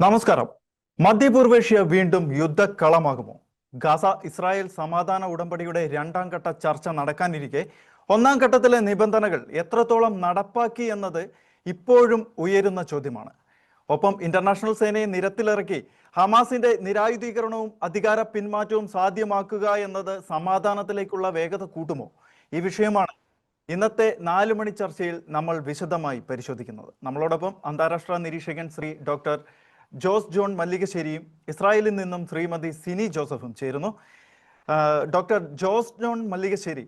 നമസ്കാരം. മധ്യപൂർവേഷ്യ വീണ്ടും യുദ്ധക്കളമാകുമോ? Gaza Israel സമാധാന ഉടമ്പടിയുടെ രണ്ടാം ഘട്ട ചർച്ച നടക്കാനിരിക്കെ ഒന്നാം ഘട്ടത്തിലെ നിബന്ധനകൾ എത്രത്തോളം നടപ്പാക്കി എന്നത് ഇപ്പോഴും ഉയരുന്ന ചോദ്യമാണ്. ഒപ്പം ഇന്റർനാഷണൽ സേനയെ നിരത്തിലിറക്കി ഹമാസിന്റെ നിരായുധീകരണവും അധികാര പിന്മാറ്റവും സാധ്യമാക്കുക എന്നത് സമാധാനത്തിലേക്കുള്ള വേഗത കൂട്ടുമോ? ഈ വിഷയമാണ് ഇന്നത്തെ നാല് മണി ചർച്ചയിൽ നമ്മൾ വിശദമായി പരിശോധിക്കുന്നത്. നമ്മളോടൊപ്പം അന്താരാഷ്ട്ര നിരീക്ഷകൻ ശ്രീ ഡോക്ടർ ജോസ് ജോൺ മല്ലികശ്ശേരിയും ഇസ്രായേലിൽ നിന്നും ശ്രീമതി സിനി ജോസഫും ചേരുന്നു. ഡോക്ടർ ജോസ് ജോൺ മല്ലികശ്ശേരി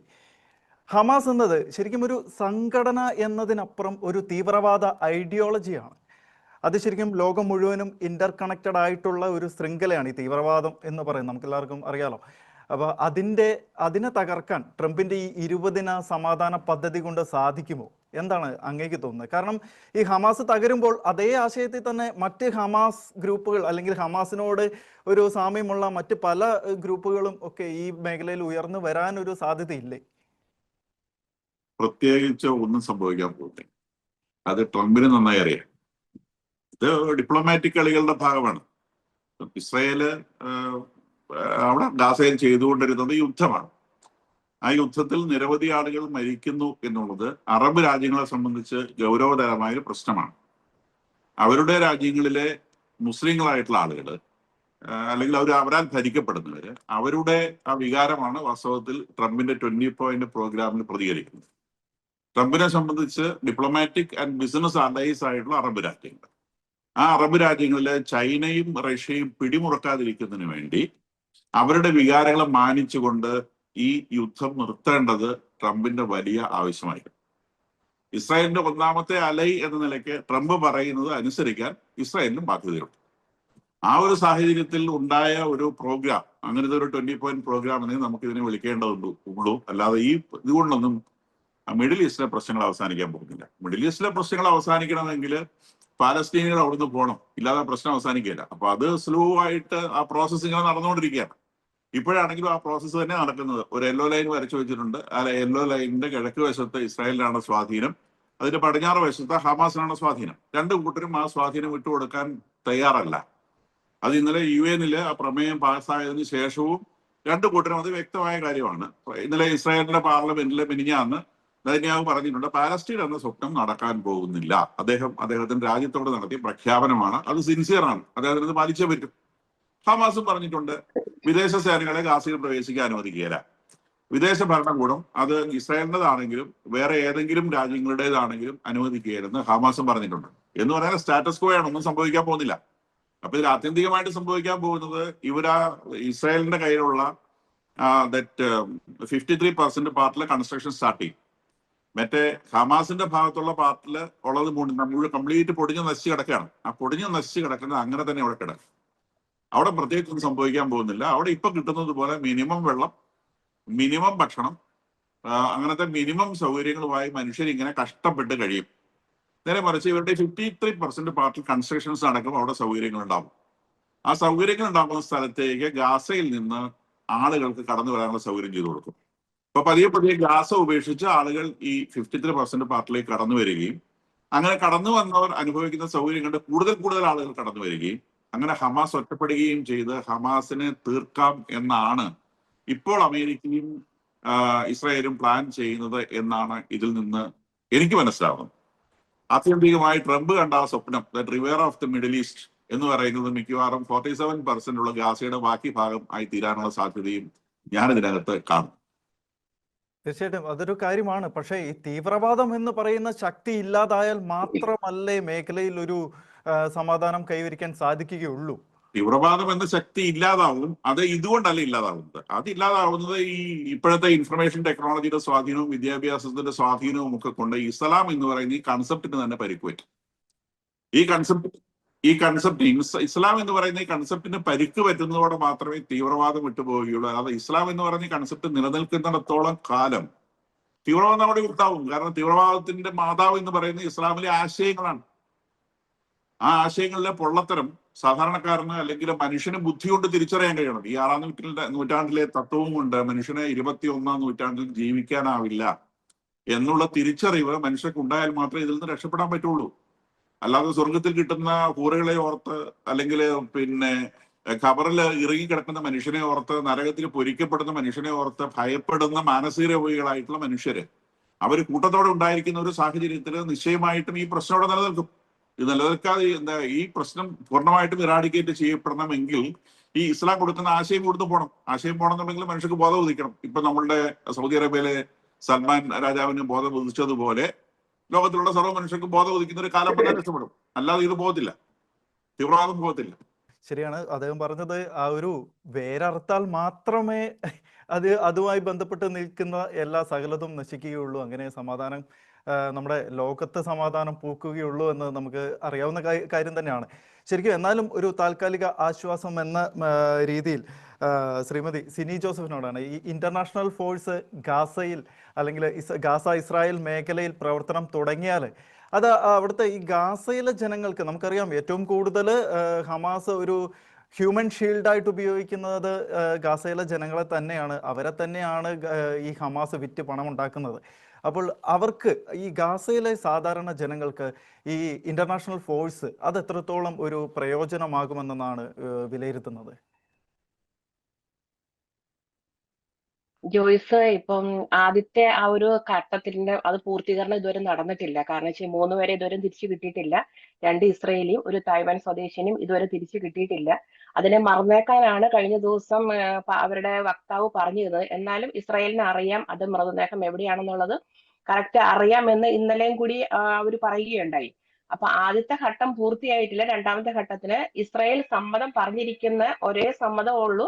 ഹമാസ് എന്നത് ശരിക്കും ഒരു സംഘടന എന്നതിനപ്പുറം ഒരു തീവ്രവാദ ഐഡിയോളജിയാണ് അത് ശരിക്കും ലോകം മുഴുവനും ഇന്റർ കണക്റ്റഡ് ആയിട്ടുള്ള ഒരു ശൃംഖലയാണ് ഈ തീവ്രവാദം എന്ന് പറയുന്നത്. നമുക്ക് എല്ലാവർക്കും അറിയാലോ. അപ്പോൾ അതിന്റെ അതിനെ തകർക്കാൻ ട്രംപിന്റെ ഈ ഇരുപതിന സമാധാന പദ്ധതി കൊണ്ട് സാധിക്കുമോ? എന്താണ് അങ്ങേക്ക് തോന്നുന്നത്? കാരണം ഈ ഹമാസ് തകരുമ്പോൾ അതേ ആശയത്തിൽ തന്നെ മറ്റ് ഹമാസ് ഗ്രൂപ്പുകൾ അല്ലെങ്കിൽ ഹമാസിനോട് ഒരു സാമ്യമുള്ള മറ്റ് പല ഗ്രൂപ്പുകളും ഒക്കെ ഈ മേഖലയിൽ ഉയർന്നു വരാൻ ഒരു സാധ്യതയില്ലേ? പ്രത്യേകിച്ച് ഒന്നും സംഭവിക്കാൻ പോകുന്നില്ല അത് ട്രംപിന് നന്നായി അറിയാം. ഇത് ഡിപ്ലോമാറ്റിക് കളികളുടെ ഭാഗമാണ്. ഇസ്രയേൽ അവിടെ ഗാസയിൽ ചെയ്തുകൊണ്ടിരുന്നത് യുദ്ധമാണ്. ആ യുദ്ധത്തിൽ നിരവധി ആളുകൾ മരിക്കുന്നു എന്നുള്ളത് അറബ് രാജ്യങ്ങളെ സംബന്ധിച്ച് ഗൗരവതരമായ ഒരു പ്രശ്നമാണ്. അവരുടെ രാജ്യങ്ങളിലെ മുസ്ലിങ്ങളായിട്ടുള്ള ആളുകൾ അല്ലെങ്കിൽ അവർ അവരാൽ ഭരിക്കപ്പെടുന്നവര് അവരുടെ ആ വികാരമാണ് വാസ്തവത്തിൽ ട്രംപിന്റെ ട്വന്റി പോയിന്റ് പ്രോഗ്രാമിൽ പ്രതികരിക്കുന്നത്. ട്രംപിനെ സംബന്ധിച്ച് ഡിപ്ലോമാറ്റിക് ആൻഡ് ബിസിനസ് അലൈസ് ആയിട്ടുള്ള അറബ് രാജ്യങ്ങൾ. ആ അറബ് രാജ്യങ്ങളിലെ ചൈനയും റഷ്യയും പിടിമുറക്കാതിരിക്കുന്നതിന് വേണ്ടി അവരുടെ വികാരങ്ങളെ മാനിച്ചുകൊണ്ട് ഈ യുദ്ധം നിർത്തേണ്ടത് ട്രംപിന്റെ വലിയ ആവശ്യമായി. ഇസ്രായേലിന്റെ ഒന്നാമത്തെ അലൈ എന്ന നിലയ്ക്ക് ട്രംപ് പറയുന്നത് അനുസരിക്കാൻ ഇസ്രായേലിനും ബാധ്യതയുണ്ട്. ആ ഒരു സാഹചര്യത്തിൽ ഉണ്ടായ ഒരു പ്രോഗ്രാം അങ്ങനത്തെ ഒരു ട്വന്റി പോയിന്റ് പ്രോഗ്രാം എന്ന് നമുക്ക് ഇതിനെ വിളിക്കേണ്ടതുണ്ട് ഉള്ളൂ. അല്ലാതെ ഈ ഇതുകൊണ്ടൊന്നും മിഡിൽ ഈസ്റ്റിലെ പ്രശ്നങ്ങൾ അവസാനിക്കാൻ പോകുന്നില്ല. മിഡിൽ ഈസ്റ്റിലെ പ്രശ്നങ്ങൾ അവസാനിക്കണമെങ്കിൽ പാലസ്തീനികൾ അവിടുന്ന് പോകണം. ഇല്ലാതെ പ്രശ്നം അവസാനിക്കില്ല അപ്പൊ അത് സ്ലോ ആയിട്ട് ആ പ്രോസസ്സിങ്ങനെ നടന്നുകൊണ്ടിരിക്കുകയാണ്. ഇപ്പോഴാണെങ്കിലും ആ പ്രോസസ്സ് തന്നെ നടക്കുന്നത്. ഒരു യെല്ലോ ലൈൻ വരച്ചു വെച്ചിട്ടുണ്ട്. ആ യെല്ലോ ലൈനിന്റെ കിഴക്ക് വശത്ത് ഇസ്രായേലിനാണ് സ്വാധീനം. അതിന്റെ പടിഞ്ഞാറ് വശത്ത് ഹമാസിനാണ് സ്വാധീനം. രണ്ട് കൂട്ടരും ആ സ്വാധീനം വിട്ടുകൊടുക്കാൻ തയ്യാറല്ല. അത് ഇന്നലെ യു എന്നിൽ ആ പ്രമേയം പാസ്സായതിനു ശേഷവും രണ്ട് കൂട്ടരും അത് വ്യക്തമായ കാര്യമാണ്. ഇന്നലെ ഇസ്രായേലിന്റെ പാർലമെന്റിലെ മിനിഞ്ഞാന്ന് നെതന്യാഹു പറഞ്ഞിട്ടുണ്ട് പാലസ്റ്റീൻ എന്ന സ്വപ്നം നടക്കാൻ പോകുന്നില്ല. അദ്ദേഹം അദ്ദേഹത്തിന്റെ രാജ്യത്തോട് നടത്തിയ പ്രഖ്യാപനമാണ്. അത് സിൻസിയറാണ് അദ്ദേഹത്തിന് പാലിച്ചേ പറ്റും. ഹമാസും പറഞ്ഞിട്ടുണ്ട് വിദേശ സേനകളെ ഗാസയിൽ പ്രവേശിക്കാൻ അനുവദിക്കുകയില്ല. വിദേശ ഭരണകൂടം അത് ഇസ്രായേലിന്റെതാണെങ്കിലും വേറെ ഏതെങ്കിലും രാജ്യങ്ങളുടേതാണെങ്കിലും അനുവദിക്കുകയില്ലെന്ന് ഹമാസും പറഞ്ഞിട്ടുണ്ട്. എന്ന് പറഞ്ഞാൽ സ്റ്റാറ്റസ് കോ ആണ് ഒന്നും സംഭവിക്കാൻ പോകുന്നില്ല. അപ്പൊ ഇതിൽ ആത്യന്തികമായിട്ട് സംഭവിക്കാൻ പോകുന്നത് ഇവരാ ഇസ്രായേലിന്റെ കയ്യിലുള്ള ദറ്റ് ഫിഫ്റ്റി ത്രീ പെർസെന്റ് പാർട്ടിലെ കൺസ്ട്രക്ഷൻ സ്റ്റാർട്ട് ചെയ്യും. മറ്റേ ഹമാസിന്റെ ഭാഗത്തുള്ള പാർട്ടിൽ ഉള്ളത് മുഴുവൻ കംപ്ലീറ്റ് പൊടിഞ്ഞ് നശിച്ച് കിടക്കുകയാണ്. ആ പൊടിഞ്ഞ് നശിച്ച് കിടക്കുന്നത് അങ്ങനെ തന്നെ അവിടെ കിടക്കും. അവിടെ പ്രത്യേകിച്ചൊന്നും സംഭവിക്കാൻ പോകുന്നില്ല. അവിടെ ഇപ്പൊ കിട്ടുന്നത് പോലെ മിനിമം വെള്ളം മിനിമം ഭക്ഷണം അങ്ങനത്തെ മിനിമം സൗകര്യങ്ങളുമായി മനുഷ്യർ ഇങ്ങനെ കഷ്ടപ്പെട്ട് കഴിയും. നേരെ മറിച്ച് ഇവരുടെ ഫിഫ്റ്റി ത്രീ പെർസെന്റ് പാർട്ടി കൺസ്ട്രക്ഷൻസ് നടക്കും അവിടെ സൗകര്യങ്ങൾ ഉണ്ടാവും ആ സൗകര്യങ്ങൾ ഉണ്ടാകുന്ന സ്ഥലത്തേക്ക് ഗാസയിൽ നിന്ന് ആളുകൾക്ക് കടന്നു വരാനുള്ള സൗകര്യം ചെയ്തു കൊടുക്കും. അപ്പൊ പതിയെ പതിയെ ഗാസ ഉപേക്ഷിച്ച് ആളുകൾ ഈ ഫിഫ്റ്റി ത്രീ പെർസെന്റ് പാർട്ടിലേക്ക് കടന്നു വരികയും അങ്ങനെ കടന്നു വന്നവർ അനുഭവിക്കുന്ന സൗകര്യങ്ങളുടെ കൂടുതൽ കൂടുതൽ ആളുകൾ കടന്നു വരികയും അങ്ങനെ ഹമാസ് ഒറ്റപ്പെടുകയും ചെയ്ത് ഹമാസിനെ തീർക്കാം എന്നാണ് ഇപ്പോൾ അമേരിക്കയും ഇസ്രായേലും പ്ലാൻ ചെയ്യുന്നത് എന്നാണ് ഇതിൽ നിന്ന് എനിക്ക് മനസ്സിലാവുന്നത്. ആത്യന്തികമായി ട്രംപ് കണ്ട ആ സ്വപ്നം the river of the Middle East എന്ന് പറയുന്നത് മിക്കവാറും ഫോർട്ടി സെവൻ പെർസെന്റ് ഉള്ള ഗാസയുടെ ബാക്കി ഭാഗം ആയി തീരാനുള്ള സാധ്യതയും ഞാൻ ഇതിനകത്ത് കാണും. തീർച്ചയായിട്ടും അതൊരു കാര്യമാണ്. പക്ഷേ ഈ തീവ്രവാദം എന്ന് പറയുന്ന ശക്തി ഇല്ലാതായാൽ മാത്രമല്ലേ മേഖലയിൽ ഒരു സമാധാനം കൈവരിക്കാൻ സാധിക്കുകയുള്ളൂ. തീവ്രവാദം എന്ന ശക്തി ഇല്ലാതാവും അത് ഇതുകൊണ്ടല്ല ഇല്ലാതാവുന്നത്. അത് ഇല്ലാതാവുന്നത് ഈ ഇപ്പോഴത്തെ ഇൻഫർമേഷൻ ടെക്നോളജിയുടെ സ്വാധീനവും വിദ്യാഭ്യാസത്തിന്റെ സ്വാധീനവും ഒക്കെ കൊണ്ട് ഇസ്ലാം എന്ന് പറയുന്ന ഈ കൺസെപ്റ്റിന് തന്നെ പരിക്കുപറ്റും. ഈ കൺസെപ്റ്റ് ഈ കൺസെപ്റ്റ് ഇസ്ലാം എന്ന് പറയുന്ന ഈ കൺസെപ്റ്റിന് പരിക്ക് പറ്റുന്നതോടെ മാത്രമേ തീവ്രവാദം വിട്ടുപോവുകയുള്ളൂ. അല്ലാതെ ഇസ്ലാം എന്ന് പറയുന്ന ഈ കൺസെപ്റ്റ് നിലനിൽക്കുന്നിടത്തോളം കാലം തീവ്രവാദം അവിടെ ഉണ്ടാവും. കാരണം തീവ്രവാദത്തിന്റെ മാതാവ് എന്ന് പറയുന്നത് ഇസ്ലാമിലെ ആശയങ്ങളാണ്. ആ ആശയങ്ങളിലെ പൊള്ളത്തരം സാധാരണക്കാരന് അല്ലെങ്കിൽ മനുഷ്യന് ബുദ്ധി കൊണ്ട് തിരിച്ചറിയാൻ കഴിയണം. ഈ ആറാം നൂറ്റാണ്ടിലെ നൂറ്റാണ്ടിലെ തത്വവും കൊണ്ട് മനുഷ്യനെ ഇരുപത്തി ഒന്നാം നൂറ്റാണ്ടിൽ ജീവിക്കാനാവില്ല എന്നുള്ള തിരിച്ചറിവ് മനുഷ്യർക്ക് ഉണ്ടായാൽ മാത്രമേ ഇതിൽ നിന്ന് രക്ഷപ്പെടാൻ പറ്റുള്ളൂ. അല്ലാതെ സ്വർഗത്തിൽ കിട്ടുന്ന കൂറകളെ ഓർത്ത് അല്ലെങ്കിൽ പിന്നെ ഖബറിൽ ഇറങ്ങി കിടക്കുന്ന മനുഷ്യനെ ഓർത്ത് നരകത്തിൽ പൊരിക്കപ്പെടുന്ന മനുഷ്യനെ ഓർത്ത് ഭയപ്പെടുന്ന മാനസിക രോഗികളായിട്ടുള്ള മനുഷ്യര് അവർ കൂട്ടത്തോടെ ഉണ്ടായിരിക്കുന്ന ഒരു സാഹചര്യത്തിൽ നിശ്ചയമായിട്ടും ഈ പ്രശ്നം അവിടെ നിലനിൽക്കും. ഇത് നിലനിൽക്കാതെ എന്താ ഈ പ്രശ്നം പൂർണമായിട്ടും ഇറാഡിക്കേറ്റ് ചെയ്യപ്പെടണമെങ്കിൽ ഈ ഇസ്ലാം കൊടുക്കുന്ന ആശയം കൊടുത്തു പോകണം ആശയം പോകണമെന്നുണ്ടെങ്കിൽ മനുഷ്യർക്ക് ബോധം ഉദിക്കണം. ഇപ്പൊ നമ്മളുടെ സൗദി അറേബ്യയിലെ സൽമാൻ രാജാവിന് ബോധം ഉദിച്ചതുപോലെ ലോകത്തിലുള്ള സർവ മനുഷ്യർക്ക് ബോധം ഉദിക്കുന്ന ഒരു കാലം വന്നാൽ രക്ഷപ്പെടും. അല്ലാതെ ഇത് പോകത്തില്ല. തീവ്രവാദം പോകത്തില്ല. ശരിയാണ്. അദ്ദേഹം പറഞ്ഞത് ആ ഒരു വേരർത്താൽ മാത്രമേ അത് അതുമായി ബന്ധപ്പെട്ട് നിൽക്കുന്ന എല്ലാ സകലതും നശിക്കുകയുള്ളൂ. അങ്ങനെ സമാധാനം നമ്മുടെ ലോകത്ത് സമാധാനം പൂക്കുകയുള്ളൂ എന്ന് നമുക്ക് അറിയാവുന്ന കാര്യം തന്നെയാണ്. ശരിക്കും എന്നാലും ഒരു താൽക്കാലിക ആശ്വാസം എന്ന രീതിയിൽ ശ്രീമതി സിനി ജോസഫിനോടാണ് ഈ ഇന്റർനാഷണൽ ഫോഴ്സ് ഗാസയിൽ അല്ലെങ്കിൽ ഗാസ ഇസ്രായേൽ മേഖലയിൽ പ്രവർത്തനം തുടങ്ങിയാൽ അത് അവിടുത്തെ ഈ ഗാസയിലെ ജനങ്ങൾക്ക് നമുക്കറിയാം ഏറ്റവും കൂടുതൽ ഹമാസ് ഒരു ഹ്യൂമൻ ഷീൽഡായിട്ട് ഉപയോഗിക്കുന്നത് ഗാസയിലെ ജനങ്ങളെ തന്നെയാണ്. അവരെ തന്നെയാണ് ഈ ഹമാസ് വിറ്റ് പണം ഉണ്ടാക്കുന്നത് അപ്പോൾ അവർക്ക് ഈ ഗാസയിലെ സാധാരണ ജനങ്ങൾക്ക് ഈ ഇന്റർനാഷണൽ ഫോഴ്സ് അത് എത്രത്തോളം ഒരു പ്രയോജനമാകുമെന്നാണ് വിലയിരുത്തുന്നത്? ജോയ്സ് ഇപ്പം ആദ്യത്തെ ആ ഒരു ഘട്ടത്തിന്റെ അത് പൂർത്തീകരണം ഇതുവരെ നടന്നിട്ടില്ല. കാരണം വെച്ചാൽ മൂന്ന് പേരെ ഇതുവരെ തിരിച്ചു കിട്ടിയിട്ടില്ല രണ്ട് ഇസ്രയേലിയും ഒരു തായ്വാൻ സ്വദേശിനും ഇതുവരെ തിരിച്ചു കിട്ടിയിട്ടില്ല. അതിനെ മറന്നേക്കാനാണ് കഴിഞ്ഞ ദിവസം അവരുടെ വക്താവ് പറഞ്ഞത് എന്നാലും ഇസ്രയേലിന് അറിയാം അത് മൃതദേഹം എവിടെയാണെന്നുള്ളത്. കറക്റ്റ് അറിയാമെന്ന് ഇന്നലെയും കൂടി അവർ പറയുകയുണ്ടായി. അപ്പൊ ആദ്യത്തെ ഘട്ടം പൂർത്തിയായിട്ടില്ല. രണ്ടാമത്തെ ഘട്ടത്തിന് ഇസ്രായേൽ സമ്മതം പറഞ്ഞിരിക്കുന്ന ഒരേ സമ്മതമേ ഉള്ളൂ.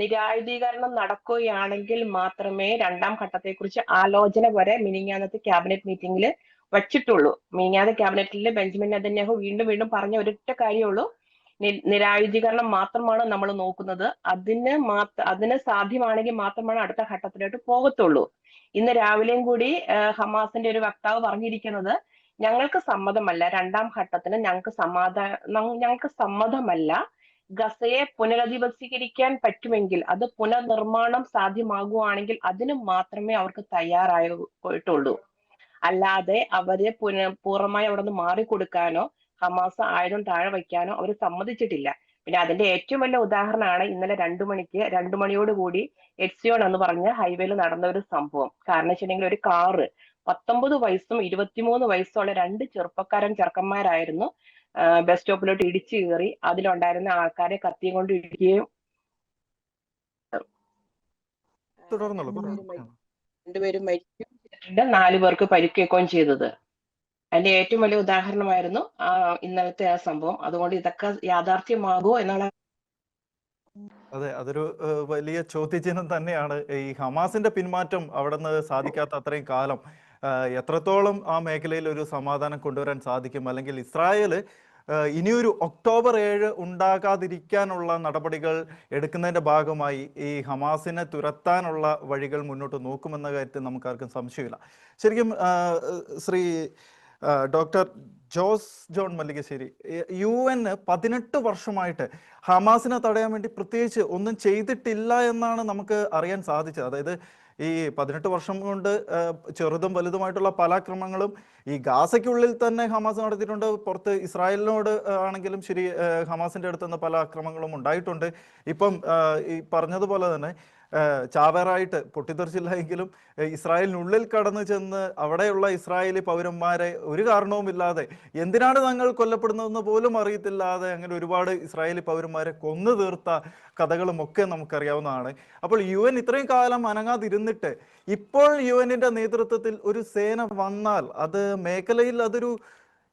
നിരായുധീകരണം നടക്കുകയാണെങ്കിൽ മാത്രമേ രണ്ടാം ഘട്ടത്തെ കുറിച്ച് ആലോചന വരെ മിനിങ്ങാനത്ത് ക്യാബിനറ്റ് മീറ്റിംഗിൽ വച്ചിട്ടുള്ളൂ. മിനിങ്ങാനത്ത് ക്യാബിനറ്റിൽ ബെഞ്ചമിൻ നദന്യാഹു വീണ്ടും വീണ്ടും പറഞ്ഞ ഒരൊറ്റ കാര്യമുള്ളൂ. നിരായുധീകരണം മാത്രമാണ് നമ്മൾ നോക്കുന്നത്. അതിന് മാത്ര അതിന് സാധ്യമാണെങ്കിൽ മാത്രമാണ് അടുത്ത ഘട്ടത്തിലോട്ട് പോകത്തുള്ളൂ. ഇന്ന് രാവിലെയും കൂടി ഹമാസിന്റെ ഒരു വക്താവ് പറഞ്ഞിരിക്കുന്നത് ഞങ്ങൾക്ക് സമ്മതമല്ല. രണ്ടാം ഘട്ടത്തിന് ഞങ്ങൾക്ക് സമാധാന ഞങ്ങൾക്ക് സമ്മതമല്ല. ഗസയെ പുനരധിവസീകരിക്കാൻ പറ്റുമെങ്കിൽ അത് പുനർനിർമ്മാണം സാധ്യമാകുവാണെങ്കിൽ അതിന് മാത്രമേ അവർക്ക് തയ്യാറായിട്ടുള്ളൂ. അല്ലാതെ അവരെ പുന പൂർണമായി അവിടെ നിന്ന് മാറിക്കൊടുക്കാനോ ഹമാസ് ആയുധം താഴെ വയ്ക്കാനോ അവർ സമ്മതിച്ചിട്ടില്ല. പിന്നെ അതിന്റെ ഏറ്റവും വലിയ ഉദാഹരണമാണ് ഇന്നലെ രണ്ടു മണിക്ക് രണ്ടു മണിയോട് കൂടി എക്സിയോൺ എന്ന് പറഞ്ഞ ഹൈവേയിൽ നടന്ന ഒരു സംഭവം. കാരണം വെച്ചിട്ടുണ്ടെങ്കിൽ ഒരു കാറ് പത്തൊമ്പത് വയസ്സും ഇരുപത്തിമൂന്ന് വയസ്സുള്ള രണ്ട് ചെറുപ്പക്കാരൻ ചെറുക്കന്മാരായിരുന്നു. ബസ് സ്റ്റോപ്പിലോട്ട് ഇടിച്ചു കയറി അതിലുണ്ടായിരുന്ന ആൾക്കാരെ കത്തിയും കൊണ്ട് ഇടിക്കുകയും രണ്ടുപേരും മരിച്ചു. നാലു പേർക്ക് പരിക്കേക്കുകയും ചെയ്തത്. അതിന്റെ ഏറ്റവും വലിയ ഉദാഹരണമായിരുന്നു ആ ഇന്നലത്തെ ആ സംഭവം. അതുകൊണ്ട് ഇതൊക്കെ യാഥാർത്ഥ്യമാകുമോ എന്നുള്ള അതെ അതൊരു വലിയ ചോദ്യചിഹ്നം തന്നെയാണ്. ഈ ഹമാസിന്റെ പിന്മാറ്റം അവിടെ നിന്ന് സാധിക്കാത്ത അത്രയും കാലം. എത്രത്തോളം ആ മേഖലയിൽ ഒരു സമാധാനം കൊണ്ടുവരാൻ സാധിക്കും? അല്ലെങ്കിൽ ഇസ്രായേൽ ഇനിയൊരു ഒക്ടോബർ ഏഴ് ഉണ്ടാകാതിരിക്കാനുള്ള നടപടികൾ എടുക്കുന്നതിന്റെ ഭാഗമായി ഈ ഹമാസിനെ തുരത്താനുള്ള വഴികൾ മുന്നോട്ട് നോക്കുമെന്ന കാര്യത്തിൽ നമുക്കാർക്കും സംശയമില്ല. ശരിക്കും Shri doctor Jose John Mallikassery U N പതിനെട്ട് വർഷമായിട്ട് ഹമാസിനെ തടയാൻ വേണ്ടി പ്രത്യേകിച്ച് ഒന്നും ചെയ്തിട്ടില്ല എന്നാണ് നമുക്ക് അറിയാൻ സാധിച്ചത്. അതായത് ഈ പതിനെട്ട് വർഷം കൊണ്ട് ചെറുതും വലുതുമായിട്ടുള്ള പല ആക്രമണങ്ങളും ഈ ഗാസയ്ക്കുള്ളിൽ തന്നെ ഹമാസ് നടത്തിയിട്ടുണ്ട്. പുറത്ത് ഇസ്രായേലിനോട് ആണെങ്കിലും ശരി ഹമാസിന്റെ അടുത്ത് പല അക്രമങ്ങളും ഉണ്ടായിട്ടുണ്ട്. ഇപ്പം ഈ പറഞ്ഞതുപോലെ തന്നെ ചാവേറായിട്ട് പൊട്ടിത്തെറിച്ചില്ല എങ്കിലും ഇസ്രായേലിനുള്ളിൽ കടന്നു ചെന്ന് അവിടെയുള്ള ഇസ്രായേലി പൗരന്മാരെ ഒരു കാരണവുമില്ലാതെ എന്തിനാണ് തങ്ങൾ കൊല്ലപ്പെടുന്നതെന്ന് പോലും അറിയത്തില്ലാതെ അങ്ങനെ ഒരുപാട് ഇസ്രായേലി പൗരന്മാരെ കൊന്നു തീർത്ത കഥകളും ഒക്കെ നമുക്കറിയാവുന്നതാണ്. അപ്പോൾ യു എൻ ഇത്രയും കാലം അനങ്ങാതിരുന്നിട്ട് ഇപ്പോൾ യു എന്നിന്റെ നേതൃത്വത്തിൽ ഒരു സേന വന്നാൽ അത് മേഖലയിൽ അതൊരു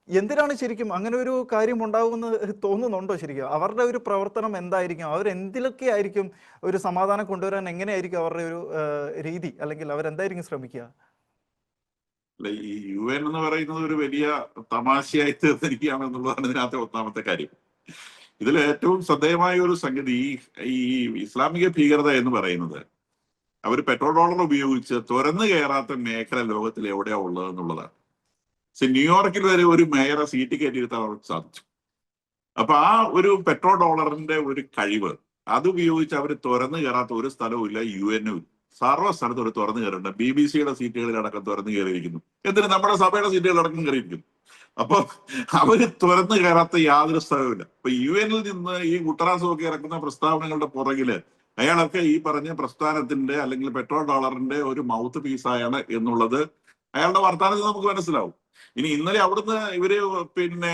എന്തിനാണ് ശരിക്കും അങ്ങനെ ഒരു കാര്യം ഉണ്ടാകുമെന്ന് തോന്നുന്നുണ്ടോ ശരിക്കും? അവരുടെ ഒരു പ്രവർത്തനം എന്തായിരിക്കും? അവർ എന്തിലൊക്കെ ആയിരിക്കും ഒരു സമാധാനം കൊണ്ടുവരാൻ എങ്ങനെയായിരിക്കും അവരുടെ ഒരു രീതി? അല്ലെങ്കിൽ അവരെന്തായിരിക്കും ശ്രമിക്കുക? ഈ യു എൻ എന്ന് പറയുന്നത് ഒരു വലിയ തമാശയായി തീർന്നിരിക്കുകയാണ് എന്നുള്ളതാണ് ഇതിനകത്തെ ഒന്നാമത്തെ കാര്യം. ഇതിൽ ഏറ്റവും ശ്രദ്ധേയമായ ഒരു സംഗതി ഈ ഇസ്ലാമിക ഭീകരത എന്ന് പറയുന്നത് അവർ പെട്രോൾ ഡോളർ ഉപയോഗിച്ച് തുറന്നു കയറാത്ത മേഖല ലോകത്തിൽ എവിടെയാ ഉള്ളത് എന്നുള്ളതാണ്. ന്യൂയോർക്കിൽ വരെ ഒരു മേയറെ സീറ്റ് കയറ്റിയിരുത്താൻ അവർക്ക് സാധിച്ചു. അപ്പൊ ആ ഒരു പെട്രോൾ ഡോളറിന്റെ ഒരു കഴിവ് അത് ഉപയോഗിച്ച് അവർ തുറന്നു കയറാത്ത ഒരു സ്ഥലവും ഇല്ല യു എനും സർവ സ്ഥലത്തും ഒരു തുറന്നു കയറുന്നുണ്ട്. ബി ബി സിയുടെ സീറ്റുകളിലടക്കം തുറന്നു കയറിയിരിക്കുന്നു. എന്തിന്? നമ്മുടെ സഭയുടെ സീറ്റുകളടക്കം കയറിയിരിക്കുന്നു. അപ്പൊ അവർ തുറന്നു കയറാത്ത യാതൊരു സ്ഥലവുമില്ല. അപ്പൊ യു എനിൽ നിന്ന് ഈ ഗുട്ടറാസും ഒക്കെ ഇറക്കുന്ന പ്രസ്താവനകളുടെ പുറകിൽ അയാളൊക്കെ ഈ പറഞ്ഞ പ്രസ്ഥാനത്തിന്റെ അല്ലെങ്കിൽ പെട്രോൾ ഡോളറിന്റെ ഒരു മൗത്ത് പീസായാണ് എന്നുള്ളത് അയാളുടെ വർത്തമാനത്തിൽ നമുക്ക് മനസ്സിലാവും. ഇനി ഇന്നലെ അവിടുന്ന് ഇവർ പിന്നെ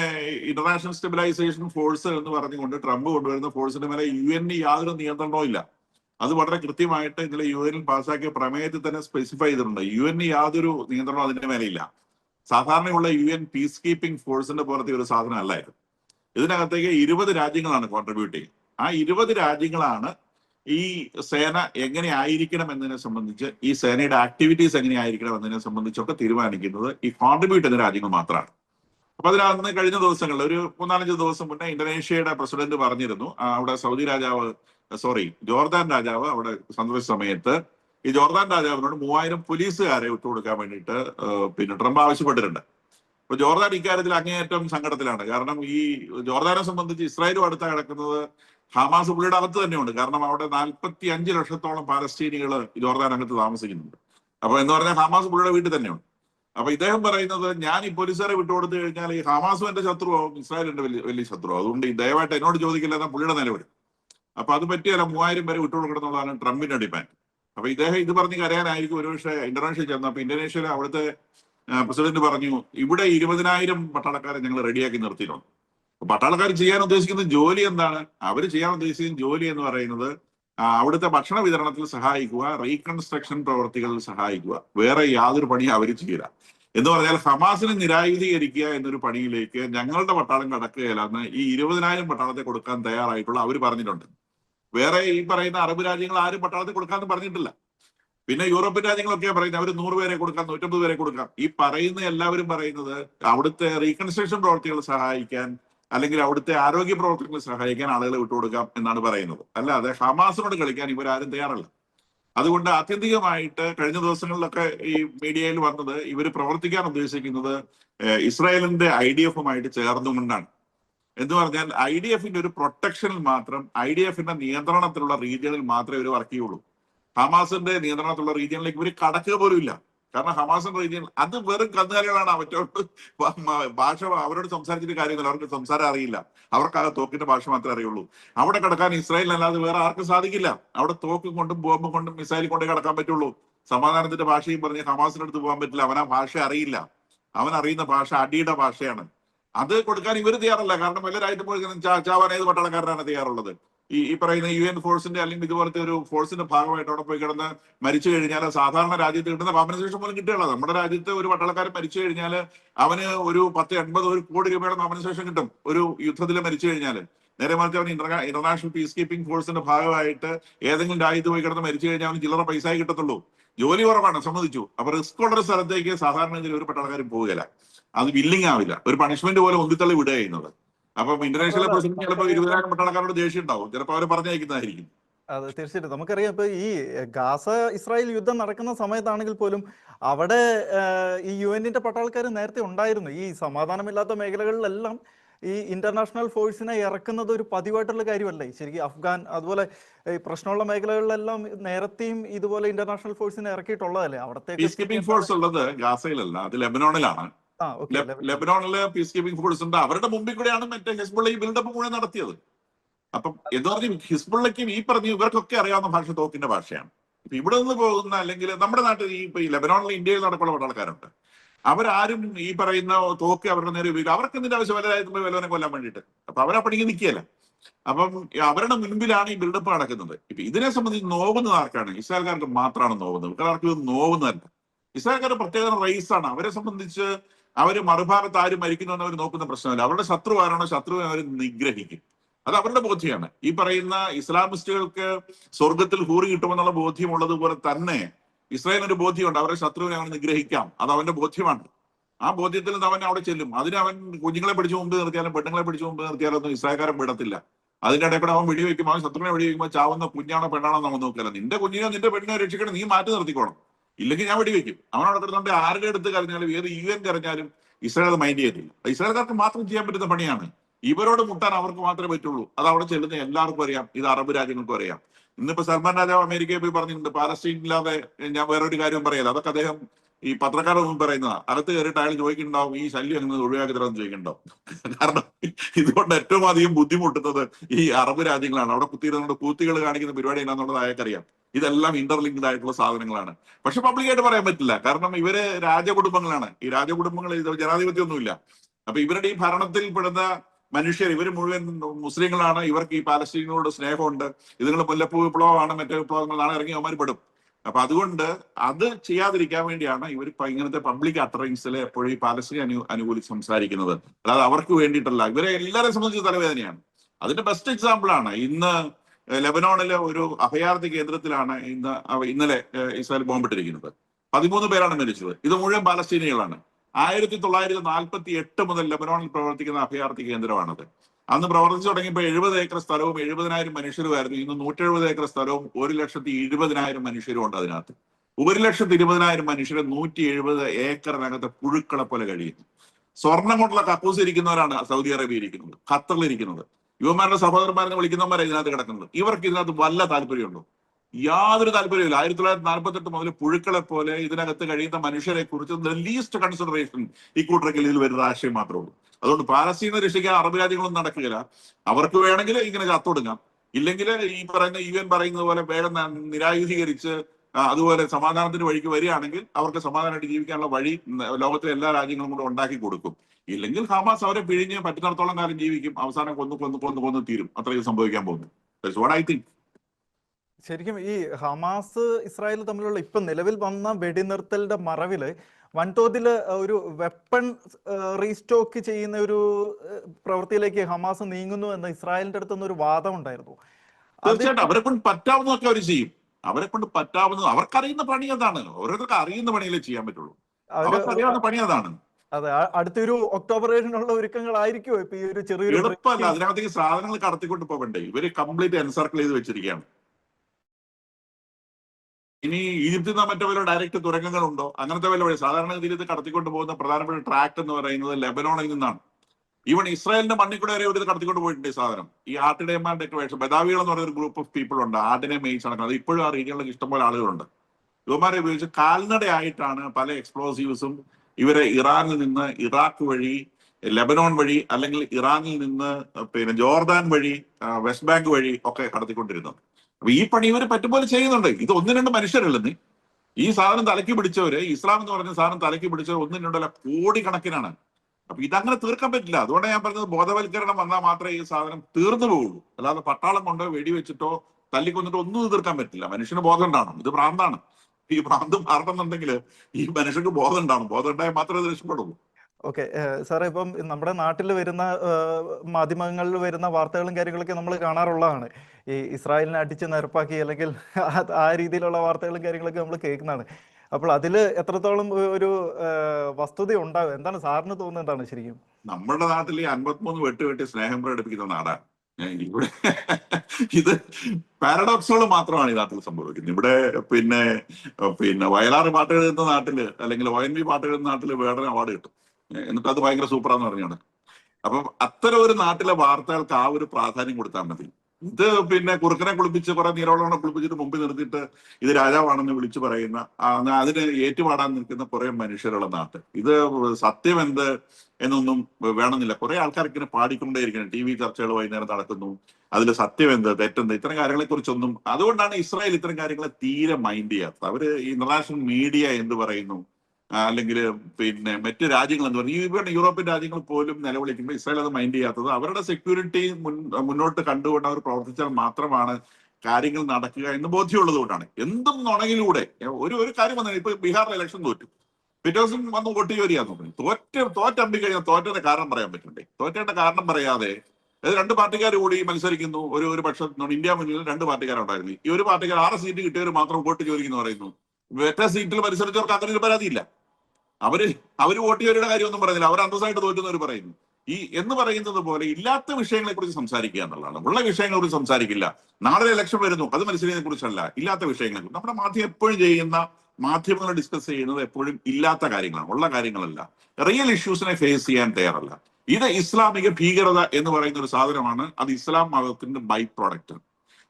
ഇന്റർനാഷണൽ സ്റ്റെബിലൈസേഷൻ ഫോഴ്സ് എന്ന് പറഞ്ഞുകൊണ്ട് ട്രംപ് കൊണ്ടുവരുന്ന ഫോഴ്സിന്റെ മേലെ യു എന്നിന് യാതൊരു നിയന്ത്രണവും ഇല്ല. അത് വളരെ കൃത്യമായിട്ട് ഇന്നലെ യു എനിൽ പാസ്സാക്കിയ പ്രമേയത്തിൽ തന്നെ സ്പെസിഫൈ ചെയ്തിട്ടുണ്ട്. യു എന്നിന് യാതൊരു നിയന്ത്രണവും അതിന്റെ മേലെയില്ല സാധാരണയുള്ള യു എൻ പീസ് കീപ്പിംഗ് ഫോഴ്സിന്റെ പുറത്തെ ഒരു സാധനം അല്ലായിരുന്നു. ഇതിനകത്തേക്ക് ഇരുപത് രാജ്യങ്ങളാണ് കോൺട്രിബ്യൂട്ട് ചെയ്യുന്നത്. ആ ഇരുപത് രാജ്യങ്ങളാണ് ഈ സേന എങ്ങനെ ആയിരിക്കണം എന്നതിനെ സംബന്ധിച്ച് ഈ സേനയുടെ ആക്ടിവിറ്റീസ് എങ്ങനെ ആയിരിക്കണം എന്നതിനെ സംബന്ധിച്ചൊക്കെ തീരുമാനിക്കുന്നത് ഈ കോൺട്രിബ്യൂട്ട് ചെയ്യുന്ന രാജ്യങ്ങൾ മാത്രമാണ്. അപ്പൊ അതിനകത്ത് കഴിഞ്ഞ ദിവസങ്ങളിൽ ഒരു മൂന്നാലഞ്ച് ദിവസം മുന്നേ ഇന്തോനേഷ്യയുടെ പ്രസിഡന്റ് പറഞ്ഞിരുന്നു അവിടെ സൗദി രാജാവ് സോറി ജോർദാൻ രാജാവ് അവിടെ സന്ദർശിച്ച സമയത്ത് ഈ ജോർദാൻ രാജാവിനോട് മൂവായിരം പോലീസുകാരെ വിട്ടുകൊടുക്കാൻ വേണ്ടിയിട്ട് പിന്നെ ട്രംപ് ആവശ്യപ്പെട്ടിട്ടുണ്ട്. അപ്പൊ ജോർദാൻ ഇക്കാര്യത്തിൽ അങ്ങേയറ്റം സങ്കടത്തിലാണ്. കാരണം ഈ ജോർദാനെ സംബന്ധിച്ച് ഇസ്രായേലും അടുത്ത കിടക്കുന്നത് ഹമാസ് പുള്ളിയുടെ അകത്ത് തന്നെയുണ്ട്. കാരണം അവിടെ നാൽപ്പത്തി അഞ്ച് ലക്ഷത്തോളം പാലസ്തീനികൾ ജോർദാൻ അകത്ത് താമസിക്കുന്നുണ്ട്. അപ്പൊ എന്ന് പറഞ്ഞാൽ ഹമാസ് പുള്ളിയുടെ വീട്ടിൽ തന്നെയുണ്ട്. അപ്പൊ ഇദ്ദേഹം പറയുന്നത് ഞാൻ ഈ പോലീസുകാരെ വിട്ടുകൊടുത്തു കഴിഞ്ഞാൽ ഈ ഹമാസും എന്റെ ശത്രുവാകും ഇസ്രായേലിന്റെ വലിയ വലിയ ശത്രു അതുകൊണ്ട് ഈ ദയവായിട്ട് എന്നോട് ചോദിക്കില്ല എന്നാൽ പുള്ളിയുടെ നിലവിൽ അപ്പൊ അത് പറ്റിയല്ല മൂവായിരം പേരെ വിട്ടുകൊടുക്കണമെന്നുള്ളതാണ് ട്രംപിന്റെ ഡിമാൻഡ്. അപ്പൊ ഇദ്ദേഹം ഇത് പറഞ്ഞ് കരയാനായിരിക്കും ഒരുപക്ഷെ ഇന്തോനേഷ്യ അപ്പൊ ഇന്തോനേഷ്യയിലെ അവിടുത്തെ പ്രസിഡന്റ് പറഞ്ഞു ഇവിടെ ഇരുപതിനായിരം പട്ടാളക്കാരെ ഞങ്ങൾ റെഡിയാക്കി നിർത്തിയിട്ടുണ്ട്. പട്ടാളക്കാർ ചെയ്യാൻ ഉദ്ദേശിക്കുന്ന ജോലി എന്താണ്? അവർ ചെയ്യാൻ ഉദ്ദേശിക്കുന്ന ജോലി എന്ന് പറയുന്നത് അവിടുത്തെ ഭക്ഷണ വിതരണത്തിൽ സഹായിക്കുക റീകൺസ്ട്രക്ഷൻ പ്രവർത്തികളിൽ സഹായിക്കുക. വേറെ യാതൊരു പണിയും അവർ ചെയ്യില്ല. എന്ന് പറഞ്ഞാൽ ഹമാസിനെ നിരായുധീകരിക്കുക എന്നൊരു പണിയിലേക്ക് ഞങ്ങളുടെ പട്ടാളം കടക്കുകയില്ലെന്ന് ഈ ഇരുപതിനായിരം പട്ടാളത്തെ കൊടുക്കാൻ തയ്യാറായിട്ടുള്ള അവർ പറഞ്ഞിട്ടുണ്ട്. വേറെ ഈ പറയുന്ന അറബ് രാജ്യങ്ങൾ ആരും പട്ടാളത്തെ കൊടുക്കാന്ന് പറഞ്ഞിട്ടില്ല. പിന്നെ യൂറോപ്യൻ രാജ്യങ്ങളൊക്കെ പറയുന്നത് അവർ നൂറ് പേരെ കൊടുക്കാം നൂറ്റമ്പത് പേരെ കൊടുക്കാം. ഈ പറയുന്ന എല്ലാവരും പറയുന്നത് അവിടുത്തെ റീകൺസ്ട്രക്ഷൻ പ്രവർത്തികൾ സഹായിക്കാൻ അല്ലെങ്കിൽ അവിടുത്തെ ആരോഗ്യ പ്രവർത്തനങ്ങൾ സഹായിക്കാൻ ആളുകളെ വിട്ടുകൊടുക്കാം എന്നാണ് പറയുന്നത്. അല്ലാതെ ഹമാസിനോട് കളിക്കാൻ ഇവരാരും തയ്യാറല്ല. അതുകൊണ്ട് ആത്യന്തികമായിട്ട് കഴിഞ്ഞ ദിവസങ്ങളിലൊക്കെ ഈ മീഡിയയിൽ വന്നത് ഇവർ പ്രവർത്തിക്കാൻ ഉദ്ദേശിക്കുന്നത് ഇസ്രായേലിന്റെ ഐ ഡി എഫുമായിട്ട് ചേർന്നുകൊണ്ടാണ്. എന്ന് പറഞ്ഞാൽ ഐ ഡി എഫിന്റെ ഒരു പ്രൊട്ടക്ഷനിൽ മാത്രം ഐ ഡി എഫിന്റെ നിയന്ത്രണത്തിലുള്ള റീജിയണിൽ മാത്രമേ ഇവർ വർക്ക് ചെയ്യുള്ളൂ. ഹമാസിന്റെ നിയന്ത്രണത്തിലുള്ള റീജിയണിലേക്ക് ഇവർ കടക്കുക പോലും ഇല്ല. കാരണം ഹമാസിന്റെ റീജിയൻ അത് വെറും കന്നുകാലികളാണ് അവറ്റോട് ഭാഷ അവരോട് സംസാരിച്ചിട്ട് കാര്യമില്ല. അവർക്ക് സംസാരം അറിയില്ല. അവർക്ക് ആ തോക്കിന്റെ ഭാഷ മാത്രമേ അറിയുള്ളൂ. അവിടെ കിടക്കാൻ ഇസ്രായേലിനല്ലാതെ വേറെ ആർക്കും സാധിക്കില്ല. അവിടെ തോക്ക് കൊണ്ടും ബോംബ് കൊണ്ടും മിസൈൽ കൊണ്ടേ കിടക്കാൻ പറ്റുള്ളൂ. സമാധാനത്തിന്റെ ഭാഷയും പറഞ്ഞ് അടുത്ത് പോകാൻ പറ്റില്ല. അവൻ ആ ഭാഷ അറിയില്ല. അവൻ അറിയുന്ന ഭാഷ അടിയുടെ ഭാഷയാണ്. അത് കൊടുക്കാൻ ഇവർ തയ്യാറല്ല. കാരണം വല്ല പോയി ചാവാൻ ഏത് പട്ടാളക്കാരനാണ് തയ്യാറുള്ളത്. ഈ ഈ പറയുന്ന യു എൻ ഫോഴ്സിന്റെ അല്ലെങ്കിൽ ഇതുപോലത്തെ ഒരു ഫോഴ്സിന്റെ ഭാഗമായിട്ട് അവിടെ പോയി കിടന്ന് മരിച്ചു കഴിഞ്ഞാൽ സാധാരണ രാജ്യത്ത് കിട്ടുന്ന കോമ്പൻസേഷൻ പോലും കിട്ടുകയുള്ള നമ്മുടെ രാജ്യത്ത് ഒരു പട്ടാളക്കാരൻ മരിച്ചു കഴിഞ്ഞാൽ അവന് ഒരു പത്ത് എൺപത് ഒരു കോടി രൂപയുടെ കോമ്പൻസേഷൻ കിട്ടും ഒരു യുദ്ധത്തിൽ മരിച്ചു കഴിഞ്ഞാൽ നേരെ മറിച്ച് അവൻ ഇന്റർ ഇന്റർനാഷണൽ പീസ് കീപ്പിംഗ് ഫോഴ്സിന്റെ ഭാഗമായിട്ട് ഏതെങ്കിലും രാജ്യത്ത് പോയി കിടന്ന് മരിച്ചു കഴിഞ്ഞാൽ അവന് ചില്ലറ പൈസ കിട്ടത്തുള്ളൂ. ജോലി കുറവാണ് സമ്മതിച്ചു. അപ്പൊ റിസ്ക് ഉള്ള ഒരു സ്ഥലത്തേക്ക് സാധാരണ ഒരു പട്ടാളക്കാരും പോവുകയില്ല. അത് വില്ലിങ് ആവില്ല. ഒരു പണിഷ്മെന്റ് പോലെ ഒന്നിത്തള്ളി വിടുക ചെയ്യുന്നത്. അപ്പം ഇന്റർനാഷണൽ പ്രസിഡന്റ് ചിലപ്പോൾ ഇരുപതിനായിരം പട്ടാളക്കാരോട് ദേഷ്യം ഉണ്ടാവും. ചിലപ്പോൾ അവർ പറഞ്ഞയക്കുന്നതായിരിക്കും. അതെ തീർച്ചയായിട്ടും. നമുക്കറിയാം ഇപ്പൊ ഈ ഗാസ ഇസ്രായേൽ യുദ്ധം നടക്കുന്ന സമയത്താണെങ്കിൽ പോലും അവിടെ ഈ യു എന്നിന്റെ പട്ടാൾക്കാർ നേരത്തെ ഉണ്ടായിരുന്നു. ഈ സമാധാനമില്ലാത്ത മേഖലകളിലെല്ലാം ഈ ഇന്റർനാഷണൽ ഫോഴ്സിനെ ഇറക്കുന്നത് ഒരു പതിവായിട്ടുള്ള കാര്യമല്ലേ? ശരിക്കും അഫ്ഗാൻ അതുപോലെ ഈ പ്രശ്നമുള്ള മേഖലകളിലെല്ലാം നേരത്തെയും ഇതുപോലെ ഇന്റർനാഷണൽ ഫോഴ്സിനെ ഇറക്കിയിട്ടുള്ളതല്ലേ? അവിടത്തെ ഫോഴ്സ് ഉള്ളത് ഗാസയിലല്ല അത് ലെബനോണിലാണ്. ലെബനോണിൽ പീസ് കീപ്പിംഗ് ഫോഴ്സ് ഉണ്ട്. അവരുടെ മുമ്പിൽ കൂടെയാണ് മറ്റേ ഹിസ്ബുള്ള ഈ ബിൽഡപ്പ് മുഴുവൻ നടത്തിയത്. അപ്പം എന്ന് പറഞ്ഞു ഹിസ്ബുള്ളയ്ക്കും ഈ പറഞ്ഞ ഇവർക്കൊക്കെ അറിയാവുന്ന ഭാഷ തോക്കിന്റെ ഭാഷയാണ്. ഇപ്പൊ ഇവിടെ നിന്ന് പോകുന്ന അല്ലെങ്കിൽ നമ്മുടെ നാട്ടിൽ ഈ ഇപ്പൊ ഈ ലെബനോണിൽ ഇന്ത്യയിൽ നടക്കുന്ന ആൾക്കാരുണ്ട്. അവരാരും ഈ പറയുന്ന തോക്ക് അവരുടെ നേരെ ഉപയോഗിക്കും അവർക്ക് എന്തിന്റെ ആവശ്യം? വലുതായിരുന്നു വിലവനെ വല്ലവനെ കൊല്ലാൻ വേണ്ടിയിട്ട്. അപ്പൊ അവരാ പണിക്ക് നിൽക്കുകയല്ല. അപ്പം അവരുടെ മുൻപിലാണ് ഈ ബിൽഡപ്പ് നടക്കുന്നത്. ഇപ്പൊ ഇതിനെ സംബന്ധിച്ച് നോവുന്നത് ആർക്കാണ്? ഇസ്രായേൽക്കാർക്ക് മാത്രമാണ് നോവുന്നത്. ഇവർക്കാർക്ക് നോവുന്നതല്ല. ഇസ്രായേൽക്കാരുടെ പ്രത്യേക റൈസാണ് അവരെ സംബന്ധിച്ച് അവർ മറുഭാഗത്ത് ആര് മരിക്കുന്നു എന്ന് അവർ നോക്കുന്ന പ്രശ്നമല്ല. അവരുടെ ശത്രു ആരാണോ ശത്രുവിനെ അവർ നിഗ്രഹിക്കും. അത് അവരുടെ ബോധ്യമാണ് ഈ പറയുന്ന ഇസ്ലാമിസ്റ്റുകൾക്ക് സ്വർഗത്തിൽ ഹൂറി കിട്ടുമെന്നുള്ള ബോധ്യമുള്ളത് പോലെ തന്നെ ഇസ്രായേലിന് ഒരു ബോധ്യമുണ്ട്. അവരുടെ ശത്രുവിനെ അവൻ നിഗ്രഹിക്കാം. അത് അവന്റെ ബോധ്യമാണ്. ആ ബോധ്യത്തിൽ അവൻ അവിടെ ചെല്ലും. അതിന് അവൻ കുഞ്ഞുങ്ങളെ പിടിച്ചു മുമ്പ് നിർത്തിയാലും പെണ്ണുങ്ങളെ പിടിച്ചു മുമ്പ് നിർത്തിയാലൊന്നും ഇസ്രായേൽക്കാരൻ വിടത്തില്ല. അതിന്റെ ഇടയിൽ അവൻ വെടിവെക്കും. അവൻ ശത്രുവിനെ വെടിവെക്കുമ്പോൾ ചാവുന്ന കുഞ്ഞാണോ പെണ്ണാണോ നമ്മൾ നോക്കില്ല. നിന്റെ കുഞ്ഞിനെ നിന്റെ പെണ്ണിനെ രക്ഷിക്കണം നീ മാറ്റി നിർത്തിക്കോണം. ഇല്ലെങ്കിൽ ഞാൻ വെടിവെക്കും. അവനവിടെ കിടന്നുകൊണ്ട് ആരുടെ അടുത്ത് കരഞ്ഞാലും ഏത് യു എൻ കരഞ്ഞാലും ഇസ്രായേൽ മൈൻഡ് ചെയ്യത്തില്ല. ഇസ്രായേൽക്കാർക്ക് മാത്രം ചെയ്യാൻ പറ്റുന്ന പണിയാണ്. ഇവരോട് മുട്ടാൻ അവർക്ക് മാത്രമേ പറ്റുള്ളൂ. അത് അവിടെ ചെല്ലുന്ന എല്ലാവർക്കും അറിയാം. ഇത് അറബ് രാജ്യങ്ങൾക്കും അറിയാം. ഇന്നിപ്പോ സൽമാൻ രാജാവ് അമേരിക്കയിൽ പോയി പറഞ്ഞിട്ടുണ്ട്. പാലസ്തീൻ ഇല്ലാതെ ഞാൻ വേറൊരു കാര്യം പറയല അതൊക്കെ അദ്ദേഹം ഈ പത്രക്കാരൊന്നും പറയുന്നതാണ് അകത്ത് കയറിയിട്ട് അയാൾ ചോദിക്കുന്നുണ്ടാവും ഈ ശല്യം എങ്ങനെ ഒഴിവാക്കി തരാമെന്ന് ചോദിക്കുന്നുണ്ടാവും. കാരണം ഇതുകൊണ്ട് ഏറ്റവും അധികം ബുദ്ധിമുട്ടുന്നത് ഈ അറബ് രാജ്യങ്ങളാണ്. അവിടെ കുത്തിയിരുന്നുകൊണ്ട് കൂത്തികൾ കാണിക്കുന്ന പരിപാടി എന്നാന്നുള്ളത് അയാൾക്കറിയാം. ഇതെല്ലാം ഇന്റർലിങ്ക്ഡ് ആയിട്ടുള്ള സാധനങ്ങളാണ്. പക്ഷെ പബ്ലിക്കായിട്ട് പറയാൻ പറ്റില്ല. കാരണം ഇവർ രാജകുടുംബങ്ങളാണ്. ഈ രാജകുടുംബങ്ങൾ ജനാധിപത്യമൊന്നുമില്ല. അപ്പൊ ഇവരുടെ ഈ ഭരണത്തിൽ പെടുന്ന മനുഷ്യർ ഇവർ മുഴുവൻ മുസ്ലിങ്ങളാണ്. ഇവർക്ക് ഈ പാലസ്തീനോട് സ്നേഹമുണ്ട്. ഇതുങ്ങൾ മുല്ലപ്പൂ വിപ്ലവമാണ്. മറ്റേ വിപ്ലവങ്ങളാണ് ഇറങ്ങി അവന്മാർ പെടും അപ്പൊ അതുകൊണ്ട് അത് ചെയ്യാതിരിക്കാൻ വേണ്ടിയാണ് ഇവർ ഇങ്ങനത്തെ പബ്ലിക് അട്ടറിങ്സിൽ എപ്പോഴും ഈ പാലസ്തീൻ അനു അനുകൂലിച്ച് സംസാരിക്കുന്നത്. അല്ലാതെ അവർക്ക് വേണ്ടിയിട്ടല്ല. ഇവരെ എല്ലാവരെയും സംബന്ധിച്ച് തലവേദനയാണ്. അതിന്റെ ബെസ്റ്റ് എക്സാമ്പിൾ ആണ്. ഇന്ന് ലെബനോണിലെ ഒരു അഭയാർത്ഥി കേന്ദ്രത്തിലാണ് ഇന്ന് ഇന്നലെ ഇസ്രായേൽ ബോംബിട്ടിരിക്കുന്നത്. പതിമൂന്ന് പേരാണ് മരിച്ചത്. ഇത് മുഴുവൻ പാലസ്തീനികളാണ്. ആയിരത്തി തൊള്ളായിരത്തി നാൽപ്പത്തി എട്ട് മുതൽ ലെബനോണിൽ പ്രവർത്തിക്കുന്ന അഭയാർത്ഥി കേന്ദ്രമാണത്. അന്ന് പ്രവർത്തിച്ചു തുടങ്ങിയപ്പോൾ എഴുപത് ഏക്കർ സ്ഥലവും എഴുപതിനായിരം മനുഷ്യരുമായിരുന്നു ഇന്ന് നൂറ്റെഴുപത് ഏക്കർ സ്ഥലവും ഒരു ലക്ഷത്തി ഇരുപതിനായിരം മനുഷ്യരും ഉണ്ട് അതിനകത്ത്. ഒരു ലക്ഷത്തി ഇരുപതിനായിരം മനുഷ്യരെ നൂറ്റി എഴുപത് ഏക്കറിനകത്ത് പുഴുക്കളെ പോലെ കഴിയുന്നു. സ്വർണം കൊണ്ടുള്ള കക്കൂസ് ഇരിക്കുന്നവരാണ് സൗദി അറേബ്യ ഇരിക്കുന്നത് ഖത്തറിൽ ഇരിക്കുന്നത്. യുവമാരുടെ സഹോദരന്മാരെ വിളിക്കുന്നവന്മാരെ ഇതിനകത്ത് കിടക്കുന്നത്. ഇവർക്ക് ഇതിനകത്ത് വല്ല താല്പര്യമുണ്ടോ? യാതൊരു താല്പര്യമില്ല ആയിരത്തി തൊള്ളായിരത്തി നാൽപ്പത്തെട്ട് മുതൽ പുഴുക്കളെ പോലെ ഇതിനകത്ത് കഴിയുന്ന മനുഷ്യരെ കുറിച്ച് ലീസ്റ്റ് കൺസിഡറേഷൻ ഈ കൂട്ടർക്കിൽ ഇതിൽ വരുന്ന ആശയം മാത്രമേ ഉള്ളൂ. അതുകൊണ്ട് പാലസ്തീനെ രക്ഷിക്കാൻ അറബ് രാജ്യങ്ങളൊന്നും നടക്കുകയില്ല. അവർക്ക് വേണമെങ്കിൽ ഇങ്ങനെ കത്തൊടുങ്ങാം ഇല്ലെങ്കിൽ ഈ പറയുന്ന യു എൻ പറയുന്നത് പോലെ വേഗം നിരായുധീകരിച്ച് അതുപോലെ സമാധാനത്തിന് വഴിക്ക് വരികയാണെങ്കിൽ അവർക്ക് സമാധാനമായിട്ട് ജീവിക്കാനുള്ള വഴി ലോകത്തിലെ എല്ലാ രാജ്യങ്ങളും കൂടെ ഉണ്ടാക്കി കൊടുക്കും. ഇല്ലെങ്കിൽ ഹമാസ് അവരെ പിഴിഞ്ഞ് പറ്റുന്നിടത്തോളം കാലം ജീവിക്കും. അവസാനം കൊന്നു കൊന്നു കൊന്നു കൊന്നു തീരും. അത്രയും സംഭവിക്കാൻ പോകുന്നു. ഐ തിങ്ക് ശരിക്കും ഈ ഹമാസ് ഇസ്രായേൽ തമ്മിലുള്ള ഇപ്പൊ നിലവിൽ വന്ന വെടിനിർത്തലിന്റെ മറവിൽ വൻതോതിൽ ഒരു വെപ്പൺ റീസ്റ്റോക്ക് ചെയ്യുന്ന ഒരു പ്രവൃത്തിയിലേക്ക് ഹമാസ് നീങ്ങുന്നു എന്ന് ഇസ്രായേലിന്റെ അടുത്തുനിന്ന് ഒരു വാദം ഉണ്ടായിരുന്നു. തീർച്ചയായിട്ടും. അവരെ കൊണ്ട് പറ്റാവുന്നതൊക്കെ അവർ ചെയ്യും. അവരെ കൊണ്ട് പറ്റാവുന്നത് അവർക്കറിയുന്ന പണി അതാണ്. ഓരോരുത്തർക്ക് അറിയുന്ന പണിയിലേ ചെയ്യാൻ പറ്റുള്ളൂ. അവർ അവർക്ക് അറിയാവുന്ന പണി അതാണ്. അതെ അടുത്തൊരു ഒക്ടോബർ ഏഴിനുള്ള ഒരുക്കങ്ങളായിരിക്കുമോ ഇപ്പൊ ഈ ഒരു ചെറിയ എളുപ്പമല്ല. അതിനകത്തേക്ക് സാധനങ്ങൾ കടത്തിക്കൊണ്ട് പോകണ്ടേ? ഇവർ കംപ്ലീറ്റ് എൻസർക്കിൾ ചെയ്ത് വെച്ചിരിക്കുകയാണ്. ഇനി ഈജിപ്തിൽ നിന്ന് മറ്റേ വല്ല ഡയറക്റ്റ് തുരങ്കങ്ങളുണ്ടോ? അങ്ങനത്തെ വല്ല വഴി സാധാരണഗതിയിൽ ഇത് കടത്തിക്കൊണ്ട് പോകുന്ന പ്രധാനപ്പെട്ട ട്രാക്ട് എന്ന് പറയുന്നത് ലെബനോണിൽ നിന്നാണ്. ഈവൻ ഇസ്രായേലിന്റെ മണ്ണിൽ കൂടെ വരെ ഒരു കടത്തിക്കൊണ്ട് പോയിട്ടുണ്ട് ഈ സാധനം. ഈ ആട്ടിടയന്മാരുടെ ഒക്കെ വേഷം. ബദാവികൾ എന്ന് പറയുന്ന ഒരു ഗ്രൂപ്പ് ഓഫ് പീപ്പിൾ ഉണ്ട്. ആടിനെ മേയിച്ച് നടക്കുന്നത് ഇപ്പോഴും ആ റീജിയണിൽ ഇഷ്ടംപോലെ ആളുകളുണ്ട്. ഇവന്മാരെ ഉപയോഗിച്ച് കാൽനടയായിട്ടാണ് പല എക്സ്പ്ലോസീവ്സും ഇവരെ ഇറാനിൽ നിന്ന് ഇറാഖ് വഴി ലെബനോൺ വഴി അല്ലെങ്കിൽ ഇറാനിൽ നിന്ന് പിന്നെ ജോർദാൻ വഴി വെസ്റ്റ് ബാങ്ക് വഴി ഒക്കെ കടത്തിക്കൊണ്ടിരുന്നത്. അപ്പൊ ഈ പണി ഇവർ പറ്റുപോലെ ചെയ്യുന്നുണ്ട്. ഇത് ഒന്നും രണ്ട് മനുഷ്യരല്ലെന്ന് ഈ സാധനം തലക്കി പിടിച്ചവര് ഇസ്ലാം എന്ന് പറഞ്ഞ സാധനം തലക്കി പിടിച്ചവർ ഒന്നും രണ്ടല്ല കോടിക്കണക്കിനാണ്. അപ്പൊ ഇതങ്ങനെ തീർക്കാൻ പറ്റില്ല. അതുകൊണ്ടാണ് ഞാൻ പറഞ്ഞത് ബോധവൽക്കരണം വന്നാൽ മാത്രമേ ഈ സാധനം തീർന്നു പോവുള്ളൂ. അല്ലാതെ പട്ടാളം കൊണ്ടോ വെടിവെച്ചിട്ടോ തല്ലിക്കൊന്നിട്ടോ ഒന്നും തീർക്കാൻ പറ്റില്ല. മനുഷ്യന് ബോധം ഉണ്ടാവണം. ഇത് പ്രാന്താണ് ഈ പ്രാന്ത് മാറണമെന്നുണ്ടെങ്കിൽ ഈ മനുഷ്യർക്ക് ബോധം ഉണ്ടാവണം. ബോധം ഉണ്ടായാൽ മാത്രമേ ഇത് രക്ഷപ്പെടുള്ളൂ. ഓക്കെ. സാറേ ഇപ്പം നമ്മുടെ നാട്ടിൽ വരുന്ന മാധ്യമങ്ങളിൽ വരുന്ന വാർത്തകളും കാര്യങ്ങളൊക്കെ നമ്മൾ കാണാറുള്ളതാണ്. ഈ ഇസ്രായേലിനെ അടിച്ച് നിരപ്പാക്കി അല്ലെങ്കിൽ ആ രീതിയിലുള്ള വാർത്തകളും കാര്യങ്ങളൊക്കെ നമ്മൾ കേൾക്കുന്നതാണ്. അപ്പോൾ അതിൽ എത്രത്തോളം ഒരു വസ്തുത ഉണ്ടാകും എന്താണ് സാറിന് തോന്നുന്നത് എന്താണ് ശരിക്കും? നമ്മുടെ നാട്ടിൽ ഈ അൻപത്തിമൂന്ന് വെട്ട് വെട്ടി സ്നേഹം പ്രകടിപ്പിക്കുന്ന നാടാണ്. ഇവിടെ ഇത് പാരഡോക്സുകൾ മാത്രമാണ് ഈ നാട്ടിൽ സംഭവിക്കുന്നത്. ഇവിടെ പിന്നെ പിന്നെ വയലാറ് പാട്ട് എഴുതുന്ന നാട്ടിൽ അല്ലെങ്കിൽ ഒ എൻ വി പാട്ട് എഴുതുന്ന നാട്ടിൽ വേറെ അവാർഡ് കിട്ടും. എന്നിട്ട് അത് ഭയങ്കര സൂപ്പറാന്ന് പറഞ്ഞാണ്. അപ്പം അത്തരം ഒരു നാട്ടിലെ വാർത്തകൾക്ക് ആ ഒരു പ്രാധാന്യം കൊടുത്താൽ മതി. ഇത് പിന്നെ കുറുക്കനെ കുളിപ്പിച്ച് കുറെ നീരോളനെ കുളിപ്പിച്ചിട്ട് മുമ്പിൽ നിർത്തിയിട്ട് ഇത് രാജാവാണെന്ന് വിളിച്ചു പറയുന്ന അതിന് ഏറ്റുപാടാൻ നിൽക്കുന്ന കുറെ മനുഷ്യരുള്ള നാട്ട്. ഇത് സത്യം എന്ത് എന്നൊന്നും വേണമെന്നില്ല. കുറെ ആൾക്കാർ ഇങ്ങനെ പാടിക്കൊണ്ടേയിരിക്കണം ടി വി ചർച്ചകൾ വൈകുന്നേരം നടക്കുന്നു. അതിൽ സത്യം എന്ത് തെറ്റെന്ത് ഇത്തരം കാര്യങ്ങളെ കുറിച്ചൊന്നും അതുകൊണ്ടാണ് ഇസ്രായേൽ ഇത്തരം കാര്യങ്ങളെ തീരെ മൈൻഡ് ചെയ്യാത്തത്. അവർ ഇന്റർനാഷണൽ മീഡിയ എന്ത് പറയുന്നു അല്ലെങ്കിൽ പിന്നെ മറ്റ് രാജ്യങ്ങൾ എന്ന് പറഞ്ഞു ഇവരുടെ യൂറോപ്യൻ രാജ്യങ്ങൾ പോലും നിലവിളിക്കുമ്പോൾ ഇസ്രായേൽ അത് മൈൻഡ് ചെയ്യാത്തത് അവരുടെ സെക്യൂരിറ്റി മുന്നോട്ട് കണ്ടുകൊണ്ട് അവർ പ്രവർത്തിച്ചാൽ മാത്രമാണ് കാര്യങ്ങൾ നടക്കുക എന്ന് ബോധ്യമുള്ളത് കൊണ്ടാണ് എന്തും നുണയിലൂടെ ഒരു ഒരു കാര്യം വന്നു ഇപ്പൊ ബീഹാറിലെ ഇലക്ഷൻ തോറ്റു. പിറ്റേ ദിവസം വന്ന് വോട്ട് ചോരിയാന്ന് പറഞ്ഞു. തോറ്റ തോറ്റമ്പി കഴിഞ്ഞാൽ തോറ്റേന്റെ കാരണം പറയാൻ പറ്റണ്ടേ തോറ്റേന്റെ കാരണം പറയാതെ അത് രണ്ട് പാർട്ടിക്കാർ കൂടി മത്സരിക്കുന്നു. ഒരു ഒരു പക്ഷം ഇന്ത്യ മുന്നിൽ രണ്ട് പാർട്ടിക്കാരുണ്ടായിരുന്നു ഈ ഒരു പാർട്ടിക്കാർ ആറ് സീറ്റ് കിട്ടിയവർ മാത്രം വോട്ട് ചോദിക്കുന്നു പറയുന്നു. മറ്റേ സീറ്റിൽ മത്സരിച്ചവർക്ക് അങ്ങനെ ഒരു പരാതിയില്ല. അവർ അവർ വോട്ട് കാര്യം കാര്യമൊന്നും പറയുന്നില്ല. അവർ അന്തസ്സായിട്ട് തോറ്റുന്നവർ പറയുന്നു. ഈ എന്ന് പറയുന്നത് പോലെ ഇല്ലാത്ത വിഷയങ്ങളെ കുറിച്ച് സംസാരിക്കുക എന്നുള്ളതാണ്. ഉള്ള വിഷയങ്ങളെ കുറിച്ച് സംസാരിക്കില്ല. നാളെ ഇലക്ഷൻ വരുന്നു. അത് മത്സരിക്കുന്നതിനെ കുറിച്ചല്ല ഇല്ലാത്ത വിഷയങ്ങളെ കുറിച്ച് നമ്മുടെ മാധ്യമം എപ്പോഴും ചെയ്യുന്ന മാധ്യമങ്ങൾ ഡിസ്കസ് ചെയ്യുന്നത് എപ്പോഴും ഇല്ലാത്ത കാര്യങ്ങളാണ്. ഉള്ള കാര്യങ്ങളല്ല. റിയൽ ഇഷ്യൂസിനെ ഫേസ് ചെയ്യാൻ തയ്യാറല്ല. ഇത് ഇസ്ലാമിക ഭീകരത എന്ന് പറയുന്ന ഒരു സാധനമാണ്. അത് ഇസ്ലാം മതത്തിന്റെ ബൈ പ്രോഡക്റ്റ്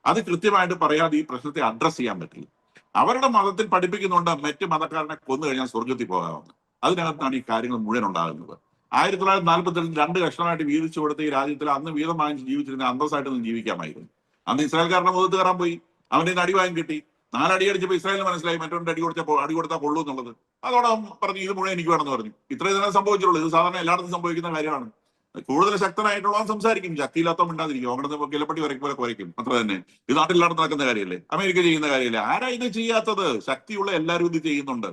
അത് കൃത്യമായിട്ട് പറയാതെ ഈ പ്രശ്നത്തെ അഡ്രസ് ചെയ്യാൻ പറ്റില്ല. അവരുടെ മതത്തിൽ പഠിപ്പിക്കുന്നുണ്ട് മറ്റ് മതക്കാരനെ കൊന്നു കഴിഞ്ഞാൽ സ്വർഗത്തിൽ പോകാമെന്ന്. അതിനകത്താണ് ഈ കാര്യങ്ങൾ മുഴുവൻ ഉണ്ടാകുന്നത്. ആയിരത്തി തൊള്ളായിരത്തി നാൽപ്പത്തി രണ്ട് കഷ്ണമായിട്ട് വീതിച്ചു കൊടുത്ത ഈ രാജ്യത്തിൽ അന്ന് വീതം വാങ്ങിച്ച് ജീവിച്ചിരുന്ന അന്തസ്സായിട്ടൊന്നും ജീവിക്കാമായിരുന്നു. അന്ന് ഇസ്രായേൽക്കാരുടെ മുഖത്ത് കയറാൻ പോയി. അവന്റെ അടി വാങ്ങി കിട്ടി. നാലടി അടിച്ചപ്പോൾ ഇസ്രായേലിന് മനസ്സിലായി. മറ്റൊരു അടി കൊടുത്തപ്പോൾ അടി കൊടുത്താൽ കൊള്ളൂ എന്നുള്ളത്. അതോടെ പറഞ്ഞു ഇത് മുഴുവൻ എനിക്ക് വേണമെന്ന് പറഞ്ഞു. ഇത്രയും തന്നെ സംഭവിച്ചുള്ളൂ. ഇത് സാധാരണ എല്ലായിടത്തും സംഭവിക്കുന്ന കാര്യമാണ്. കൂടുതൽ ശക്തനായിട്ടുള്ളവൻ സംസാരിക്കും. ശക്തിയില്ലാത്ത മിണ്ടാതിരിക്കും. അവിടെ നിന്ന് കിലപ്പട്ടി വരയ്ക്കും പോലെ കുറയ്ക്കും. അത്ര തന്നെ. ഇത് നാട്ടിലാണ് നടക്കുന്ന കാര്യമല്ലേ? അമേരിക്ക ചെയ്യുന്ന കാര്യമല്ലേ? ആരാ ഇത് ചെയ്യാത്തത്? ശക്തിയുള്ള എല്ലാവരും ഇത് ചെയ്യുന്നുണ്ട്.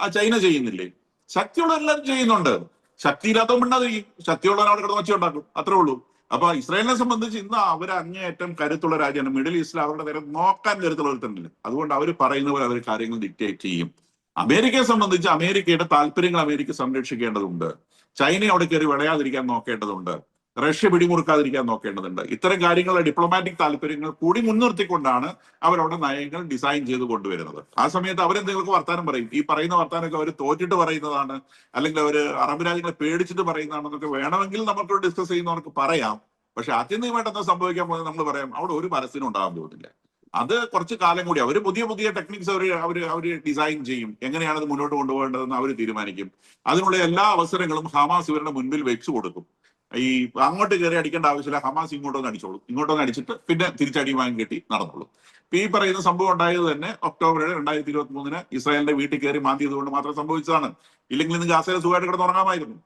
ആ ചൈന ചെയ്യുന്നില്ലേ? ശക്തിയുള്ള എല്ലാവരും ചെയ്യുന്നുണ്ട്. ശക്തിയില്ലാത്തവൻ മിണ്ടാതിരിക്കും ശക്തിയുള്ളവൻ അവിടെ കിടന്ന് ഒച്ച ഉണ്ടാക്കും അത്രേ ഉള്ളൂ. അപ്പൊ ഇസ്രായേലിനെ സംബന്ധിച്ച് ഇന്ന് അവർ അങ്ങേയറ്റം കരുത്തുള്ള രാജ്യമാണ്. മിഡിൽ ഈസ്റ്റിൽ അവരുടെ നേരെ നോക്കാൻ കരുത്തുള്ള ഒരുത്തന്നില്ല അതുകൊണ്ട് അവർ പറയുന്ന പോലെ അവർ കാര്യങ്ങൾ ഡിക്റ്റേറ്റ് ചെയ്യും. അമേരിക്കയെ സംബന്ധിച്ച് അമേരിക്കയുടെ താല്പര്യങ്ങൾ അമേരിക്ക സംരക്ഷിക്കേണ്ടതുണ്ട്. ചൈന അവിടെ കയറി വിളയാതിരിക്കാൻ നോക്കേണ്ടതുണ്ട്. റഷ്യ പിടിമുറുക്കാതിരിക്കാൻ നോക്കേണ്ടതുണ്ട്. ഇത്തരം കാര്യങ്ങളുടെ ഡിപ്ലോമാറ്റിക് താല്പര്യങ്ങൾ കൂടി മുൻനിർത്തിക്കൊണ്ടാണ് അവരവിടെ നയങ്ങൾ ഡിസൈൻ ചെയ്ത് കൊണ്ടുവരുന്നത്. ആ സമയത്ത് അവരെന്തെങ്കിലും വർത്താനം പറയും. ഈ പറയുന്ന വർത്താനമൊക്കെ അവർ തോറ്റിട്ട് പറയുന്നതാണ് അല്ലെങ്കിൽ അവർ അറബ് രാജ്യങ്ങളെ പേടിച്ചിട്ട് പറയുന്നതാണെന്നൊക്കെ വേണമെങ്കിൽ നമുക്ക് ഡിസ്കസ് ചെയ്യുന്നവർക്ക് പറയാം. പക്ഷെ ആത്യന്തികമായിട്ട് എന്താ സംഭവിക്കാൻ പോകുന്നത് നമ്മൾ പറയാം അവിടെ ഒരു പരസ്യം ഉണ്ടാകാൻ പോകുന്നില്ല. അത് കുറച്ച് കാലം കൂടി അവർ പുതിയ പുതിയ ടെക്നിക്സ് അവർ അവർ അവർ ഡിസൈൻ ചെയ്യും. എങ്ങനെയാണ് അത് മുന്നോട്ട് കൊണ്ടുപോകേണ്ടതെന്ന് അവർ തീരുമാനിക്കും. അതിനുള്ള എല്ലാ അവസരങ്ങളും ഹമാസ് ഇവരുടെ മുൻപിൽ വെച്ചു കൊടുക്കും. ഈ അങ്ങോട്ട് കയറി അടിക്കേണ്ട ആവശ്യമില്ല. ഹമാസ് ഇങ്ങോട്ടൊന്ന് അടിച്ചോളൂ. ഇങ്ങോട്ടൊന്ന് അടിച്ചിട്ട് പിന്നെ തിരിച്ചടി വാങ്ങി കെട്ടി നടന്നോളൂ. ഈ പറയുന്ന സംഭവം ഉണ്ടായത് തന്നെ ഒക്ടോബർ രണ്ടായിരത്തി ഇരുപത്തി മൂന്നിന് ഇസ്രായേലിന്റെ വീട്ടിൽ കയറി മാന്തിയത് കൊണ്ട് മാത്രം സംഭവിച്ചതാണ്. ഇല്ലെങ്കിൽ ഇന്ന് ഗാസയിൽ സുഖമായിട്ട് കിടന്ന് ഉറങ്ങാമായിരുന്നു.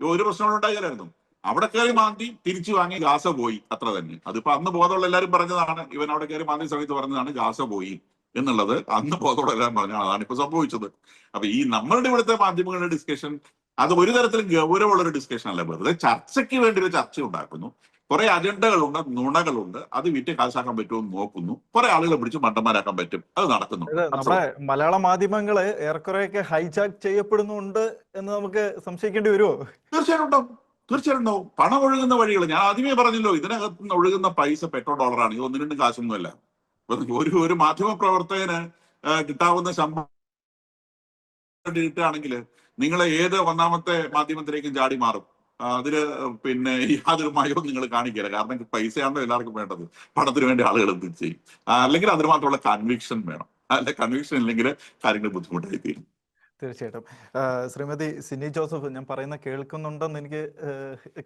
ഒരു പ്രശ്നങ്ങളും ഉണ്ടായില്ലായിരുന്നു. അവിടെ കയറി മാന്തി തിരിച്ചു വാങ്ങി ഗാസ പോയി. അത്ര തന്നെ. അതിപ്പോ അന്ന് ബോധമുള്ള എല്ലാവരും പറഞ്ഞതാണ് ഇവൻ അവിടെ കയറി മാന്തി സമയത്ത് പറഞ്ഞതാണ് ഗാസ പോയി എന്നുള്ളത് അന്ന് ബോധമുള്ള എല്ലാവരും പറഞ്ഞതാണ്. അതാണ് ഇപ്പൊ സംഭവിച്ചത്. അപ്പൊ ഈ നമ്മളുടെ ഇവിടുത്തെ മാധ്യമങ്ങളുടെ ഡിസ്കഷൻ അത് ഒരു തരത്തിൽ ഗൗരവമുള്ള ഒരു ഡിസ്കഷൻ അല്ല വെറുതെ ചർച്ചയ്ക്ക് വേണ്ടി ഒരു ചർച്ച ഉണ്ടാക്കുന്നു കുറെ അജണ്ടകളുണ്ട് നുണകളുണ്ട്. അത് വിറ്റ് കാശാക്കാൻ പറ്റുമോ എന്ന് നോക്കുന്നു. കുറെ ആളുകളെ പിടിച്ച് മണ്ടന്മാരാക്കാൻ പറ്റും. അത് നടക്കുന്നു. നമ്മുടെ മലയാള മാധ്യമങ്ങൾ ഏറെക്കുറെയൊക്കെ ഹൈജാക്ക് ചെയ്യപ്പെടുന്നുണ്ട് എന്ന് നമുക്ക് സംശയിക്കേണ്ടി വരുമോ? തീർച്ചയായിട്ടും. ഉണ്ടാവും തീർച്ചയായിട്ടും. ഉണ്ടാവും പണം ഒഴുകുന്ന വഴികൾ. ഞാൻ ആദ്യമേ പറഞ്ഞല്ലോ ഇതിനകത്ത് നിന്ന് ഒഴുകുന്ന പൈസ പെട്രോൾ ഡോളറാണ്. ഇത് ഒന്നും രണ്ടും കാശൊന്നുമല്ല. ഒരു ഒരു മാധ്യമ പ്രവർത്തകന് കിട്ടാവുന്ന ശമ്പളം കിട്ടുകയാണെങ്കിൽ നിങ്ങൾ ഏത് ഒന്നാമത്തെ മാധ്യമത്തിലേക്കും ചാടി മാറും. അതിൽ പിന്നെ യാതൊരു മയവും നിങ്ങൾ കാണിക്കില്ല കാരണം പൈസയാണല്ലോ എല്ലാവർക്കും വേണ്ടത്. പണത്തിന് വേണ്ടി ആളുകൾ എന്ത് ചെയ്യും. ആ, അല്ലെങ്കിൽ അതിന് മാത്രമുള്ള കൺവിക്ഷൻ വേണം. അല്ലെ കൺവിക്ഷൻ ഇല്ലെങ്കിൽ കാര്യങ്ങൾ ബുദ്ധിമുട്ടായി തീരും തീർച്ചയായിട്ടും ശ്രീമതി സിനി ജോസഫ് ഞാൻ പറയുന്ന കേൾക്കുന്നുണ്ടെന്ന് എനിക്ക്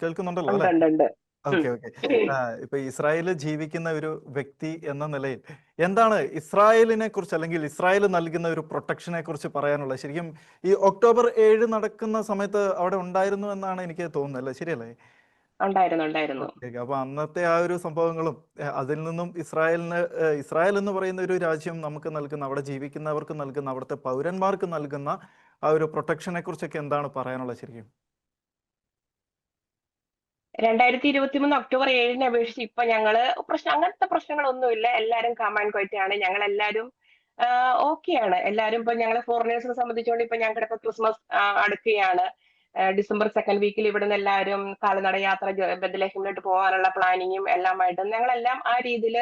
കേൾക്കുന്നുണ്ടല്ലോ ഉണ്ട് ഉണ്ട് ഉണ്ട്. Okay okay. ഇപ്പൊ ഇസ്രായേലിൽ ജീവിക്കുന്ന ഒരു വ്യക്തി എന്ന നിലയിൽ എന്താണ് ഇസ്രായേലിനെ കുറിച്ച് അല്ലെങ്കിൽ ഇസ്രായേൽ നൽകുന്ന ഒരു പ്രൊട്ടക്ഷനെ കുറിച്ച് പറയാനുള്ളത്? ശരിക്കും ഈ ഒക്ടോബർ ഏഴ് നടക്കുന്ന സമയത്ത് അവിടെ ഉണ്ടായിരുന്നു എന്നാണ് എനിക്ക് തോന്നുന്നത് അല്ലേ? ശരിയല്ലേ? ഉണ്ടായിരുന്നു ഉണ്ടായിരുന്നു. അപ്പൊ അന്നത്തെ ആ ഒരു സംഭവങ്ങളും അതിൽ നിന്നും ഇസ്രായേലിന് ഇസ്രായേൽ എന്ന് പറയുന്ന ഒരു രാജ്യം നമുക്ക് നൽകുന്ന അവിടെ ജീവിക്കുന്നവർക്ക് നൽകുന്ന അവിടുത്തെ പൗരന്മാർക്ക് നൽകുന്ന ആ ഒരു പ്രൊട്ടക്ഷനെ കുറിച്ചൊക്കെ എന്താണ് പറയാനുള്ളത് ശരിക്കും? രണ്ടായിരത്തി ഇരുപത്തി മൂന്ന് ഒക്ടോബർ ഏഴിനെ അപേക്ഷിച്ച് ഇപ്പൊ ഞങ്ങൾ പ്രശ്നം അങ്ങനത്തെ പ്രശ്നങ്ങളൊന്നുമില്ല. എല്ലാരും കമാൻഡ് ആണ് ഞങ്ങൾ എല്ലാരും ഓക്കെയാണ്. എല്ലാരും ഇപ്പൊ ഞങ്ങളെ ഫോറിനേഴ്സിനെ സംബന്ധിച്ചുകൊണ്ട് ഇപ്പൊ ഞങ്ങളുടെ ഇപ്പൊ ക്രിസ്മസ് അടുക്കുകയാണ്. ഡിസംബർ സെക്കൻഡ് വീക്കിൽ ഇവിടുന്ന് എല്ലാവരും കാൽനട യാത്ര ബethlehem-ലോട്ട് പോകാനുള്ള പ്ലാനിങ്ങും എല്ലാമായിട്ട്. ഞങ്ങളെല്ലാം ആ രീതിയിൽ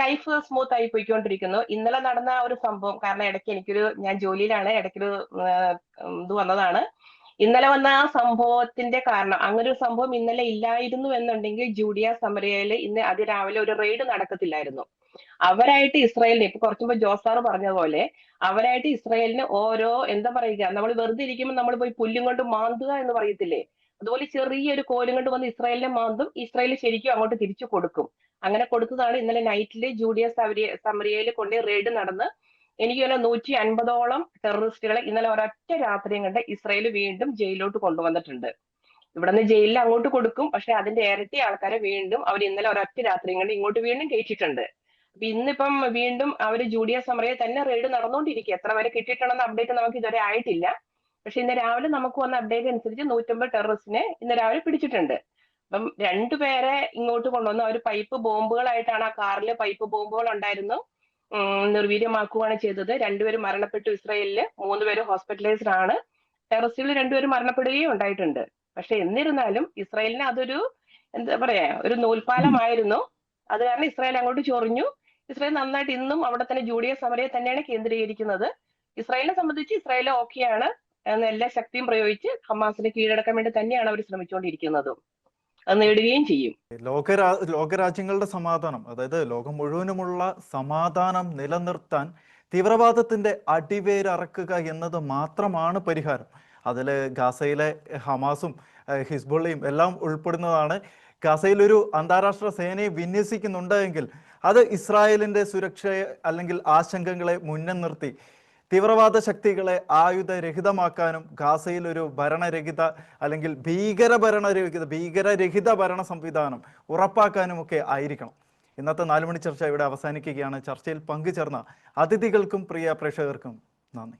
ലൈഫ് സ്മൂത്ത് ആയി പോയിക്കൊണ്ടിരിക്കുന്നു. ഇന്നലെ നടന്ന ഒരു സംഭവം കാരണം ഇടയ്ക്ക് എനിക്കൊരു ഞാൻ ജോലിയിലാണ്. ഇടയ്ക്കൊരു ഇത് വന്നതാണ്. ഇന്നലെ വന്ന ആ സംഭവത്തിന്റെ കാരണം അങ്ങനെ ഒരു സംഭവം ഇന്നലെ ഇല്ലായിരുന്നു എന്നുണ്ടെങ്കിൽ ജൂഡിയ സമരയിൽ ഇന്ന് അതിരാവിലെ ഒരു റെയ്ഡ് നടക്കത്തില്ലായിരുന്നു. അവരായിട്ട് ഇസ്രായേലിന് ഇപ്പൊ കുറച്ചു മുമ്പ് ജോസാർ പറഞ്ഞ പോലെ അവരായിട്ട് ഇസ്രായേലിന് ഓരോ എന്താ പറയുക നമ്മൾ വെറുതെ ഇരിക്കുമ്പോൾ നമ്മൾ പോയി പുല്ലും കൊണ്ട് മാന്തുക എന്ന് പറയത്തില്ലേ? അതുപോലെ ചെറിയൊരു കോലും കൊണ്ട് വന്ന് ഇസ്രായേലിനെ മാന്തും ഇസ്രായേൽ ശരിക്കും അങ്ങോട്ട് തിരിച്ചു കൊടുക്കും. അങ്ങനെ കൊടുത്തതാണ് ഇന്നലെ നൈറ്റിൽ ജൂഡിയ സമരിയ സമരിയയിൽ കൊണ്ട് റെയ്ഡ് നടന്ന് എനിക്ക് തന്നെ നൂറ്റി അൻപതോളം ടെററിസ്റ്റുകളെ ഇന്നലെ ഒരൊറ്റ രാത്രിയും കണ്ട് ഇസ്രായേൽ വീണ്ടും ജയിലിലോട്ട് കൊണ്ടുവന്നിട്ടുണ്ട്. ഇവിടുന്ന് ജയിലിൽ അങ്ങോട്ട് കൊടുക്കും. പക്ഷെ അതിന്റെ ഇരട്ടി ആൾക്കാരെ വീണ്ടും അവർ ഇന്നലെ ഒരൊറ്റ രാത്രിയും കണ്ട് ഇങ്ങോട്ട് വീണ്ടും കയറ്റിയിട്ടുണ്ട്. അപ്പൊ ഇന്നിപ്പം വീണ്ടും അവർ ജൂഡിയ സമരയെ തന്നെ റെയ്ഡ് നടന്നുകൊണ്ടിരിക്കുക എത്ര വരെ കിട്ടിയിട്ടുണ്ടെന്ന് അപ്ഡേറ്റ് നമുക്ക് ഇതുവരെ ആയിട്ടില്ല. പക്ഷെ ഇന്ന് രാവിലെ നമുക്ക് വന്ന അപ്ഡേറ്റ് അനുസരിച്ച് നൂറ്റമ്പത് ടെററിസ്റ്റിനെ ഇന്ന് രാവിലെ പിടിച്ചിട്ടുണ്ട്. അപ്പം രണ്ടുപേരെ ഇങ്ങോട്ട് കൊണ്ടുവന്ന് അവർ പൈപ്പ് ബോംബുകളായിട്ടാണ് ആ കാറിൽ പൈപ്പ് ബോംബുകൾ ഉണ്ടായിരുന്നു. നിർവീര്യമാക്കുകയാണ് ചെയ്തത്. രണ്ടുപേരും മരണപ്പെട്ടു ഇസ്രയേലിൽ മൂന്നുപേരും ഹോസ്പിറ്റലൈസ്ഡ് ആണ്. ടെറസിയിൽ രണ്ടുപേരും മരണപ്പെടുകയും ഉണ്ടായിട്ടുണ്ട്. പക്ഷെ എന്നിരുന്നാലും ഇസ്രയേലിന് അതൊരു എന്താ പറയാ ഒരു നൂൽപാലമായിരുന്നു അത് കാരണം ഇസ്രായേൽ അങ്ങോട്ട് ചൊറിഞ്ഞു. ഇസ്രായേൽ നന്നായിട്ട് ഇന്നും അവിടെ തന്നെ ജൂഡിയ സമരയെ തന്നെയാണ് കേന്ദ്രീകരിക്കുന്നത്. ഇസ്രായേലിനെ സംബന്ധിച്ച് ഇസ്രായേൽ ഓക്കെയാണ് എന്ന എല്ലാ ശക്തിയും പ്രയോഗിച്ച് ഹമാസിനെ കീഴടക്കാൻ വേണ്ടി തന്നെയാണ് അവർ ശ്രമിച്ചുകൊണ്ടിരിക്കുന്നത്. അത് നേടുകയും ചെയ്യും. ലോക ലോകരാജ്യങ്ങളുടെ സമാധാനം അതായത് ലോകം മുഴുവനുമുള്ള സമാധാനം നിലനിർത്താൻ തീവ്രവാദത്തിന്റെ അടിവേരറക്കുക എന്നത് മാത്രമാണ് പരിഹാരം. അതിൽ ഗാസയിലെ ഹമാസും ഹിസ്ബുള്ളയും എല്ലാം ഉൾപ്പെടുന്നതാണ്. ഗാസയിൽ ഒരു അന്താരാഷ്ട്ര സേനയെ വിന്യസിക്കുന്നുണ്ട് എങ്കിൽ അത് ഇസ്രായേലിന്റെ സുരക്ഷയെ അല്ലെങ്കിൽ ആശങ്കകളെ മുന്നിൽ നിർത്തി. തീവ്രവാദ ശക്തികളെ ആയുധരഹിതമാക്കാനും ഗാസയിൽ ഒരു ഭരണരഹിത അല്ലെങ്കിൽ ഭീകര ഭരണരഹിത ഭീകരരഹിത ഭരണ സംവിധാനം ഉറപ്പാക്കാനും ഒക്കെ ആയിരിക്കണം. ഇന്നത്തെ നാലുമണി ചർച്ച ഇവിടെ അവസാനിക്കുകയാണ്. ചർച്ചയിൽ പങ്കുചേർന്ന അതിഥികൾക്കും പ്രിയ പ്രേക്ഷകർക്കും നന്ദി.